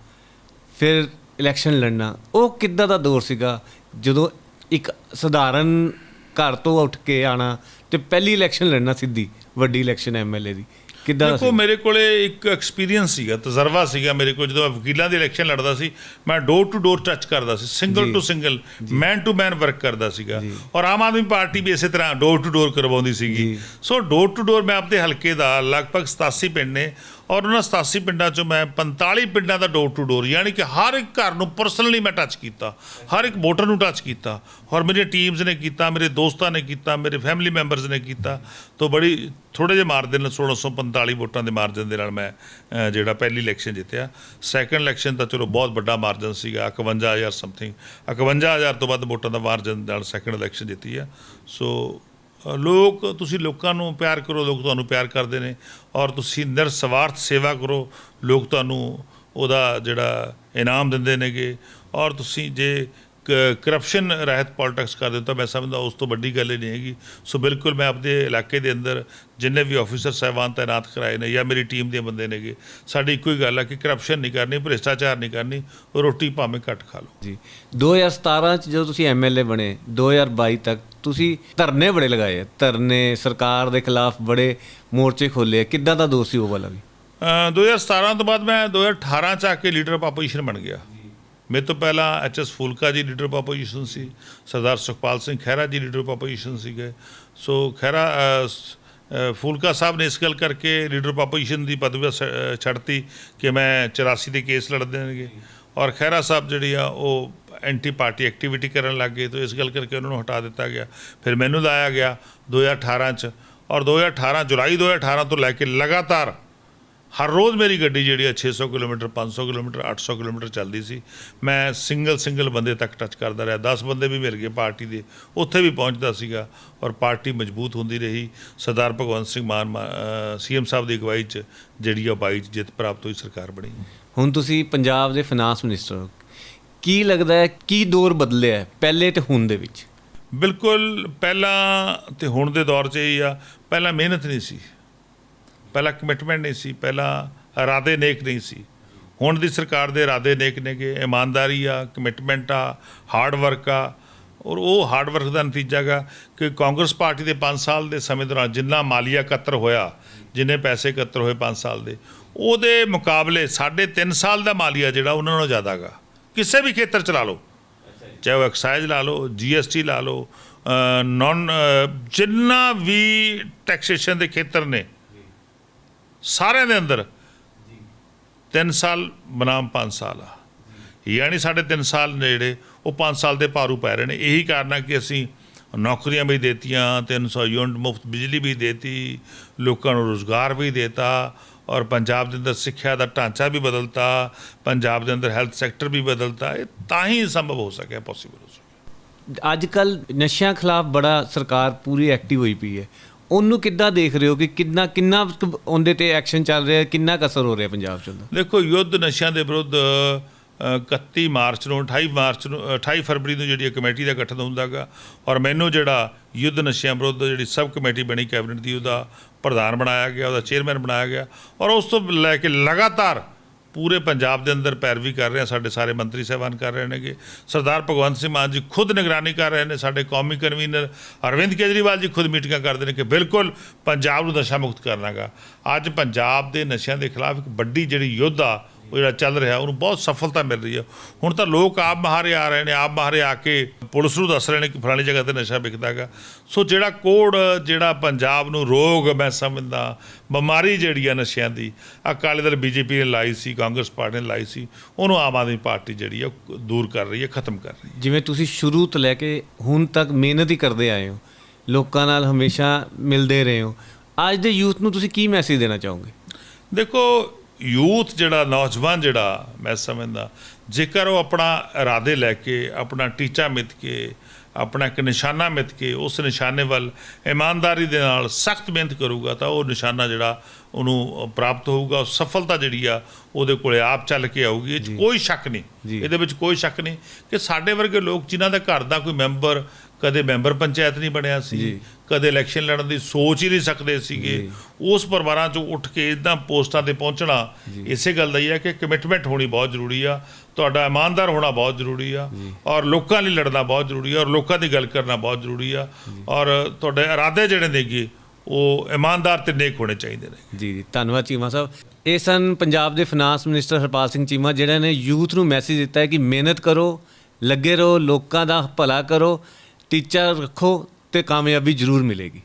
ਫਿਰ ਇਲੈਕਸ਼ਨ ਲੜਨਾ, ਉਹ ਕਿੱਦਾਂ ਦਾ ਦੌਰ ਸੀਗਾ? ਜਦੋਂ ਇੱਕ ਸਧਾਰਨ ਘਰ ਤੋਂ ਉੱਠ ਕੇ ਆਣਾ ਤੇ ਪਹਿਲੀ ਇਲੈਕਸ਼ਨ ਲੜਨਾ ਸਿੱਧੀ, ਵੱਡੀ ਇਲੈਕਸ਼ਨ ਐਮਐਲਏ ਦੀ। ਕਿੱਦਾਂ ਦਾ ਦੇਖੋ ਸੀ ਮੇਰੇ ਕੋਲੇ ਇੱਕ ਐਕਸਪੀਰੀਅੰਸ ਸੀਗਾ ਤਜਰਬਾ ਸੀਗਾ ਮੇਰੇ ਕੋਲ ਜਦੋਂ ਮੈਂ ਵਕੀਲਾਂ ਦੀ ਇਲੈਕਸ਼ਨ ਲੜਦਾ ਸੀ ਮੈਂ ਡੋਰ ਟੂ ਡੋਰ ਟੱਚ ਕਰਦਾ ਸੀ single. To single man to man work ਕਰਦਾ ਸੀਗਾ। ਔਰ ਆਮ ਆਦਮੀ ਪਾਰਟੀ ਵੀ ਇਸੇ ਤਰ੍ਹਾਂ ਡੋਰ ਟੂ ਡੋਰ ਕਰਵਾਉਂਦੀ ਸੀਗੀ। ਸੋ ਡੋਰ ਟੂ ਡੋਰ ਮੈਂ ਆਪਣੇ ਹਲਕੇ ਦਾ ਲਗਭਗ 87 ਪਿੰਡ ਨੇ ਔਰ ਉਹਨਾਂ 87 ਪਿੰਡਾਂ ਚੋਂ ਮੈਂ 45 ਪਿੰਡਾਂ ਦਾ ਡੋਰ ਟੂ ਡੋਰ ਯਾਨੀ ਕਿ ਹਰ ਇੱਕ ਘਰ ਨੂੰ ਪਰਸਨਲੀ ਮੈਂ ਟੱਚ ਕੀਤਾ, ਹਰ ਇੱਕ ਵੋਟਰ ਨੂੰ ਟੱਚ ਕੀਤਾ, ਔਰ ਮੇਰੀਆਂ ਟੀਮਸ ਨੇ ਕੀਤਾ, ਮੇਰੇ ਦੋਸਤਾਂ ਨੇ ਕੀਤਾ, ਮੇਰੇ ਫੈਮਿਲੀ ਮੈਂਬਰਸ ਨੇ ਕੀਤਾ, ਤੋਂ ਬੜੀ ਥੋੜੇ ਜਿਹੇ ਮਾਰਜਨ ਨਾਲ 1645 ਵੋਟਾਂ ਦੇ ਮਾਰਜਨ ਦੇ ਨਾਲ ਮੈਂ ਜਿਹੜਾ ਪਹਿਲੀ ਇਲੈਕਸ਼ਨ ਜਿੱਤਿਆ। ਸੈਕੰਡ ਇਲੈਕਸ਼ਨ ਤਾਂ ਚਲੋ ਬਹੁਤ ਵੱਡਾ ਮਾਰਜਨ ਸੀਗਾ 51000 ਸਮਥਿੰਗ 51000 ਤੋਂ ਵੱਧ ਵੋਟਾਂ ਦਾ ਮਾਰਜਨ ਨਾਲ ਸੈਕੰਡ ਇਲੈਕਸ਼ਨ ਜਿੱਤੀ ਆ। ਸੋ ਲੋਕ, ਤੁਸੀਂ ਲੋਕਾਂ ਨੂੰ ਪਿਆਰ ਕਰੋ, ਲੋਕ ਤੁਹਾਨੂੰ ਪਿਆਰ ਕਰਦੇ ਨੇ ਔਰ ਤੁਸੀਂ ਨਿਰਸਵਾਰਥ ਸੇਵਾ ਕਰੋ, ਲੋਕ ਤੁਹਾਨੂੰ ਉਹਦਾ ਜਿਹੜਾ ਇਨਾਮ ਦਿੰਦੇ ਨੇਗੇ। ਔਰ ਤੁਸੀਂ ਜੇ ਕਰਪਸ਼ਨ ਰਹਿਤ ਪੋਲਿਟਿਕਸ ਕਰਦੇ ਹੋ ਤਾਂ ਮੈਂ ਸਮਝਦਾ ਉਸ ਤੋਂ ਵੱਡੀ ਗੱਲ ਹੀ ਨਹੀਂ ਹੈਗੀ। ਸੋ ਬਿਲਕੁਲ ਮੈਂ ਆਪਦੇ ਇਲਾਕੇ ਦੇ ਅੰਦਰ ਜਿੰਨੇ ਵੀ ਆਫੀਸਰ ਸਾਹਿਬਾਨ ਤਾਇਨਾਤ ਕਰਾਏ ਨੇ ਜਾਂ ਮੇਰੀ ਟੀਮ ਦੇ ਬੰਦੇ ਨੇਗੇ, ਸਾਡੀ ਇੱਕੋ ਹੀ ਗੱਲ ਆ ਕਿ ਕਰਪਸ਼ਨ ਨਹੀਂ ਕਰਨੀ, ਭ੍ਰਿਸ਼ਟਾਚਾਰ ਨਹੀਂ ਕਰਨੀ, ਰੋਟੀ ਭਾਵੇਂ ਘੱਟ ਖਾ ਲਓ। ਜੀ। 2017 ਚ ਜਦੋਂ ਤੁਸੀਂ ਐਮਐਲਏ ਬਣੇ 2022 ਤੱਕ ਤੁਸੀਂ ਧਰਨੇ ਬੜੇ ਲਗਾਏ ਧਰਨੇ ਸਰਕਾਰ ਦੇ ਖਿਲਾਫ ਬੜੇ ਮੋਰਚੇ ਖੋਲੇ ਕਿੱਦਾਂ ਦਾ ਦੋਸਤ ਸੀ ਉਹ ਵਾਲਾ ਵੀ? ਅ, 2017 ਤੋਂ ਬਾਅਦ ਮੈਂ 2018 ਚ ਆ ਕੇ ਲੀਡਰ ਆਫ ਆਪੋਜੀਸ਼ਨ ਬਣ ਗਿਆ। ਮੇਰੇ ਤੋਂ ਪਹਿਲਾਂ HS Phoolka ji leader of opposition C Sardar Sukhpal Singh Khaira ji leader of opposition ਸੀਗੇ। ਸੋ ਖਹਿਰਾ ਫੂਲਕਾ ਸਾਹਿਬ ਨੇ ਇਸ ਗੱਲ ਕਰਕੇ ਲੀਡਰ ਆਫ ਆਪੋਜੀਸ਼ਨ ਦੀ ਪਦਵੀ ਸ- ਛੱਡਤੀ ਕਿ ਮੈਂ 84 ਦੇ ਕੇਸ ਲੜ ਦੇਣਗੇ। ਔਰ ਖਹਿਰਾ ਸਾਹਿਬ ਜਿਹੜੀ ਆ ਉਹ ਐਂਟੀ ਪਾਰਟੀ ਐਕਟੀਵਿਟੀ ਕਰਨ ਲੱਗ ਗਏ, ਤਾਂ ਇਸ ਗੱਲ ਕਰਕੇ ਉਹਨਾਂ ਨੂੰ ਹਟਾ ਦਿੱਤਾ ਗਿਆ। ਫਿਰ ਮੈਨੂੰ ਲਾਇਆ ਗਿਆ 2018 ਚ, ਔਰ 2018 ਜੁਲਾਈ 2018 ਤੋਂ ਲੈ ਕੇ ਲਗਾਤਾਰ ਹਰ ਰੋਜ਼ ਮੇਰੀ ਗੱਡੀ ਜਿਹੜੀ ਆ 600 ਕਿਲੋਮੀਟਰ 500 ਕਿਲੋਮੀਟਰ 800 ਕਿਲੋਮੀਟਰ ਚੱਲਦੀ ਸੀ। ਮੈਂ ਸਿੰਗਲ ਸਿੰਗਲ ਬੰਦੇ ਤੱਕ ਟੱਚ ਕਰਦਾ ਰਿਹਾ। 10 ਬੰਦੇ ਵੀ ਮਿਲ ਗਏ ਪਾਰਟੀ ਦੇ, ਉੱਥੇ ਵੀ ਪਹੁੰਚਦਾ ਸੀਗਾ ਔਰ ਪਾਰਟੀ ਮਜ਼ਬੂਤ ਹੁੰਦੀ ਰਹੀ। ਸਰਦਾਰ ਭਗਵੰਤ ਸਿੰਘ ਮਾਨ ਸੀਐਮ ਸਾਹਿਬ ਦੀ ਅਗਵਾਈ 'ਚ ਜਿਹੜੀ ਆ 22 'ਚ ਜਿੱਤ ਪ੍ਰਾਪਤ ਹੋਈ, ਸਰਕਾਰ ਬਣੀ। ਹੁਣ ਤੁਸੀਂ ਪੰਜਾਬ ਦੇ ਫਾਈਨਾਂਸ ਮਿਨਿਸਟਰ ਹੋ। ਕੀ ਲੱਗਦਾ ਹੈ, ਕੀ ਦੌਰ ਬਦਲਿਆ ਹੈ, ਪਹਿਲੇ ਤੇ ਹੁਣ ਦੇ ਵਿੱਚ? ਬਿਲਕੁਲ, ਪਹਿਲਾਂ ਤੇ ਹੁਣ ਦੇ ਦੌਰ 'ਚ ਇਹ ਆ, ਪਹਿਲਾਂ ਮਿਹਨਤ ਨਹੀਂ ਸੀ। ਪਹਿਲਾਂ ਕਮਿਟਮੈਂਟ ਨਹੀਂ ਸੀ, ਪਹਿਲਾਂ ਇਰਾਦੇ ਨੇਕ ਨਹੀਂ ਸੀ। ਹੁਣ ਦੀ ਸਰਕਾਰ ਦੇ ਇਰਾਦੇ ਨੇਕ ਨੇਗੇ, ਇਮਾਨਦਾਰੀ ਆ ਕਮਿਟਮੈਂਟ ਆ ਹਾਰਡ ਵਰਕ ਆ, ਔਰ ਉਹ ਹਾਰਡ ਵਰਕ ਦਾ ਨਤੀਜਾ ਗਾ ਕਿ ਕਾਂਗਰਸ ਪਾਰਟੀ ਦੇ 5 ਸਾਲ ਦੇ ਸਮੇਂ ਦੌਰਾਨ ਜਿੰਨਾ ਮਾਲੀਆ ਇਕੱਤਰ ਹੋਇਆ, ਜਿੰਨੇ ਪੈਸੇ ਇਕੱਤਰ ਹੋਏ 5 ਸਾਲ ਦੇ, ਉਹਦੇ ਮੁਕਾਬਲੇ ਸਾਢੇ 3 ਸਾਲ ਦਾ ਮਾਲੀਆ ਜਿਹੜਾ, ਉਹਨਾਂ ਨਾਲੋਂ ਜ਼ਿਆਦਾ ਗਾ ਕਿਸੇ ਵੀ ਖੇਤਰ ਚ ਲਾ ਲਓ। ਚਾਹੇ ਉਹ ਐਕਸਾਈਜ਼ ਲਾ ਲਓ ਜੀਐਸਟੀ ਲਾ ਲਓ ਨਾਨ ਜਿੰਨਾ ਵੀ ਟੈਕਸੇਸ਼ਨ ਦੇ ਖੇਤਰ ਨੇ ਸਾਰਿਆਂ ਦੇ ਅੰਦਰ 3 ਸਾਲ ਬਨਾਮ 5 ਸਾਲ ਆ। ਯਾਨੀ ਸਾਡੇ 3 ਸਾਲ ਨੇ ਜਿਹੜੇ ਉਹ 5 ਸਾਲ ਦੇ ਭਾਰੂ ਪੈ ਰਹੇ ਨੇ। ਇਹੀ ਕਾਰਨ ਆ ਕਿ ਅਸੀਂ ਨੌਕਰੀਆਂ ਵੀ ਦੇਤੀਆਂ 300 ਯੂਨਿਟ ਮੁਫਤ ਬਿਜਲੀ ਵੀ ਦੇਤੀ ਲੋਕਾਂ ਨੂੰ ਰੋਜ਼ਗਾਰ ਵੀ ਦੇਤਾ ਔਰ ਪੰਜਾਬ ਦੇ ਅੰਦਰ ਸਿੱਖਿਆ ਦਾ ਢਾਂਚਾ ਵੀ ਬਦਲਤਾ ਪੰਜਾਬ ਦੇ ਅੰਦਰ ਹੈਲਥ ਸੈਕਟਰ ਵੀ ਬਦਲਤਾ ਇਹ ਤਾਂ ਹੀ ਸੰਭਵ ਹੋ ਸਕਿਆ ਪੋਸੀਬਲ ਹੋ ਸਕਿਆ। ਅੱਜ ਕੱਲ ਨਸ਼ਿਆਂ ਖਿਲਾਫ ਬੜਾ ਸਰਕਾਰ ਪੂਰੀ ਐਕਟਿਵ ਹੋਈ ਪਈ ਹੈ। ਉਹਨੂੰ ਕਿੱਦਾਂ ਦੇਖ ਰਹੇ ਹੋ ਕਿ ਕਿੰਨਾ ਕਿੰਨਾ ਉਹਦੇ ਤੇ ਐਕਸ਼ਨ ਚੱਲ ਰਿਹਾ ਕਿੰਨਾ ਕੁ ਅਸਰ ਹੋ ਰਿਹਾ ਪੰਜਾਬ 'ਚ ਦੇਖੋ ਯੁੱਧ ਨਸ਼ਿਆਂ ਦੇ ਵਿਰੁੱਧ ਅ, 31 ਮਾਰਚ ਨੂੰ 28 ਮਾਰਚ ਨੂੰ 28 ਫਰਵਰੀ ਨੂੰ ਜਿਹੜੀ ਕਮੇਟੀ ਦਾ ਗਠਨ ਹੁੰਦਾਗਾ ਔਰ ਮੈਨੂੰ ਜਿਹੜਾ ਯੁੱਧ ਨਸ਼ਿਆਂ ਵਿਰੁੱਧ ਜਿਹੜੀ ਸਬ ਕਮੇਟੀ ਬਣੀ ਕੈਬਨਿਟ ਦੀ ਉਹਦਾ ਪ੍ਰਧਾਨ ਬਣਾਇਆ ਗਿਆ, ਉਹਦਾ ਚੇਅਰਮੈਨ ਬਣਾਇਆ ਗਿਆ ਔਰ ਉਸ ਤੋਂ ਲੈ ਕੇ ਲਗਾਤਾਰ ਪੂਰੇ ਪੰਜਾਬ ਦੇ ਅੰਦਰ ਪੈਰਵੀ ਕਰ ਰਹੇ ਆ, ਸਾਡੇ ਸਾਰੇ ਮੰਤਰੀ ਸਾਹਿਬਾਨ ਕਰ ਰਹੇ ਨੇਗੇ। ਸਰਦਾਰ ਭਗਵੰਤ ਸਿੰਘ ਮਾਨ ਜੀ ਖੁਦ ਨਿਗਰਾਨੀ ਕਰ ਰਹੇ ਨੇ, ਸਾਡੇ ਕੌਮੀ ਕਨਵੀਨਰ ਅਰਵਿੰਦ ਕੇਜਰੀਵਾਲ ਜੀ ਖੁਦ ਮੀਟਿੰਗਾਂ ਕਰਦੇ ਨੇ ਕਿ ਬਿਲਕੁਲ ਪੰਜਾਬ ਨੂੰ ਨਸ਼ਾ ਮੁਕਤ ਕਰਨਾਗਾ। ਅੱਜ ਪੰਜਾਬ ਦੇ ਨਸ਼ਿਆਂ ਦੇ ਖਿਲਾਫ ਇੱਕ ਵੱਡੀ ਜਿਹੜੀ ਯੁੱਧ ਆ ਉਹ ਜਿਹੜਾ ਚੱਲ ਰਿਹਾ ਉਹਨੂੰ ਬਹੁਤ ਸਫਲਤਾ ਮਿਲ ਰਹੀ ਹੈ। ਹੁਣ ਤਾਂ ਲੋਕ ਆਪ ਮਹਾਰੇ ਆ ਰਹੇ ਨੇ ਆਪ ਮਹਾਰੇ ਆ ਕੇ ਪੁਲਿਸ ਨੂੰ ਦੱਸ ਰਹੇ ਨੇ ਕਿ ਫਲਾਣੀ ਜਗ੍ਹਾ ਤੇ ਨਸ਼ਾ ਵਿਕਦਾਗਾ ਸੋ ਜਿਹੜਾ ਕੋਡ ਜਿਹੜਾ ਪੰਜਾਬ ਨੂੰ ਰੋਗ ਮੈਂ ਸਮਝਦਾ ਬਿਮਾਰੀ ਜਿਹੜੀ ਆ ਨਸ਼ਿਆਂ ਦੀ ਅਕਾਲੀ ਦਲ ਬੀਜੇਪੀ ਨੇ ਲਾਈ ਸੀ ਕਾਂਗਰਸ ਪਾਰਟੀ ਨੇ ਲਾਈ ਸੀ ਉਹਨੂੰ ਆਮ ਆਦਮੀ ਪਾਰਟੀ ਜਿਹੜੀ ਆ ਉਹ ਦੂਰ ਕਰ ਰਹੀ ਹੈ ਖਤਮ ਕਰ ਰਹੀ ਹੈ। ਜਿਵੇਂ ਤੁਸੀਂ ਸ਼ੁਰੂ ਤੋਂ ਲੈ ਕੇ ਹੁਣ ਤੱਕ ਮਿਹਨਤ ਹੀ ਕਰਦੇ ਆਏ ਹੋ ਲੋਕਾਂ ਨਾਲ ਹਮੇਸ਼ਾ ਮਿਲਦੇ ਰਹੇ ਹੋ ਅੱਜ ਦੇ ਯੂਥ ਨੂੰ ਤੁਸੀਂ ਕੀ ਮੈਸੇਜ ਦੇਣਾ ਚਾਹੋਗੇ? ਦੇਖੋ ਯੂਥ ਜਿਹੜਾ ਨੌਜਵਾਨ ਜਿਹੜਾ ਮੈਂ ਸਮਝਦਾ ਜੇਕਰ ਉਹ ਆਪਣਾ ਇਰਾਦੇ ਲੈ ਕੇ ਆਪਣਾ ਟੀਚਾ ਮਿੱਥ ਕੇ ਆਪਣਾ ਇੱਕ ਨਿਸ਼ਾਨਾ ਮਿੱਥ ਕੇ ਉਸ ਨਿਸ਼ਾਨੇ ਵੱਲ ਇਮਾਨਦਾਰੀ ਦੇ ਨਾਲ ਸਖਤ ਮਿਹਨਤ ਕਰੂਗਾ ਤਾਂ ਉਹ ਨਿਸ਼ਾਨਾ ਜਿਹੜਾ ਉਹਨੂੰ ਪ੍ਰਾਪਤ ਹੋਊਗਾ ਉਹ ਸਫਲਤਾ ਜਿਹੜੀ ਆ ਉਹਦੇ ਕੋਲੇ ਆਪ ਚੱਲ ਕੇ ਆਊਗੀ। ਇਹ 'ਚ ਕੋਈ ਸ਼ੱਕ ਨਹੀਂ। ਇਹਦੇ ਵਿੱਚ ਕੋਈ ਸ਼ੱਕ ਨਹੀਂ ਕਿ ਸਾਡੇ ਵਰਗੇ ਲੋਕ ਜਿਨ੍ਹਾਂ ਦਾ ਘਰ ਦਾ ਕੋਈ ਮੈਂਬਰ ਕਦੇ ਮੈਂਬਰ ਪੰਚਾਇਤ ਨਹੀਂ ਬਣਿਆ ਸੀ। ਕਦੇ ਇਲੈਕਸ਼ਨ ਲੜਨ ਦੀ ਸੋਚ ਹੀ ਨਹੀਂ ਸਕਦੇ ਸੀਗੇ। ਉਸ ਪਰਿਵਾਰਾਂ ਚੋਂ ਉੱਠ ਕੇ ਇਦਾਂ ਪੋਸਟਾਂ ਤੇ ਪਹੁੰਚਣਾ ਇਸੇ ਗੱਲ ਦਾ ਹੀ ਹੈ ਕਿ ਕਮਿਟਮੈਂਟ ਹੋਣੀ ਬਹੁਤ ਜ਼ਰੂਰੀ ਆ ਤੁਹਾਡਾ ਇਮਾਨਦਾਰ ਹੋਣਾ ਬਹੁਤ ਜ਼ਰੂਰੀ ਆ ਔਰ ਲੋਕਾਂ ਲਈ ਲੜਨਾ ਬਹੁਤ ਜ਼ਰੂਰੀ ਆ ਔਰ ਲੋਕਾਂ ਦੀ ਗੱਲ ਕਰਨਾ ਬਹੁਤ ਜ਼ਰੂਰੀ ਆ ਔਰ ਤੁਹਾਡੇ ਇਰਾਦੇ ਜਿਹੜੇ ਨੇਗੇ ਉਹ ਇਮਾਨਦਾਰ ਤੇ ਨੇਕ ਹੋਣੇ ਚਾਹੀਦੇ ਨੇ। ਜੀ ਜੀ। ਧੰਨਵਾਦ ਚੀਮਾ ਸਾਹਿਬ। ਇਹ ਸਨ ਪੰਜਾਬ ਦੇ ਫਾਈਨਾਂਸ ਮਿਨਿਸਟਰ ਹਰਪਾਲ ਸਿੰਘ ਚੀਮਾ ਜਿਹੜਾ ਨੇ ਯੂਥ ਨੂੰ ਮੈਸੇਜ ਦਿੱਤਾ ਹੈ ਕਿ ਮਿਹਨਤ ਕਰੋ ਲੱਗੇ ਰਹੋ ਲੋਕਾਂ ਦਾ ਭਲਾ ਕਰੋ। ਟੀਚਾ ਰੱਖੋ ਤੇ ਕਾਮਯਾਬੀ ਜ਼ਰੂਰ ਮਿਲੇਗੀ।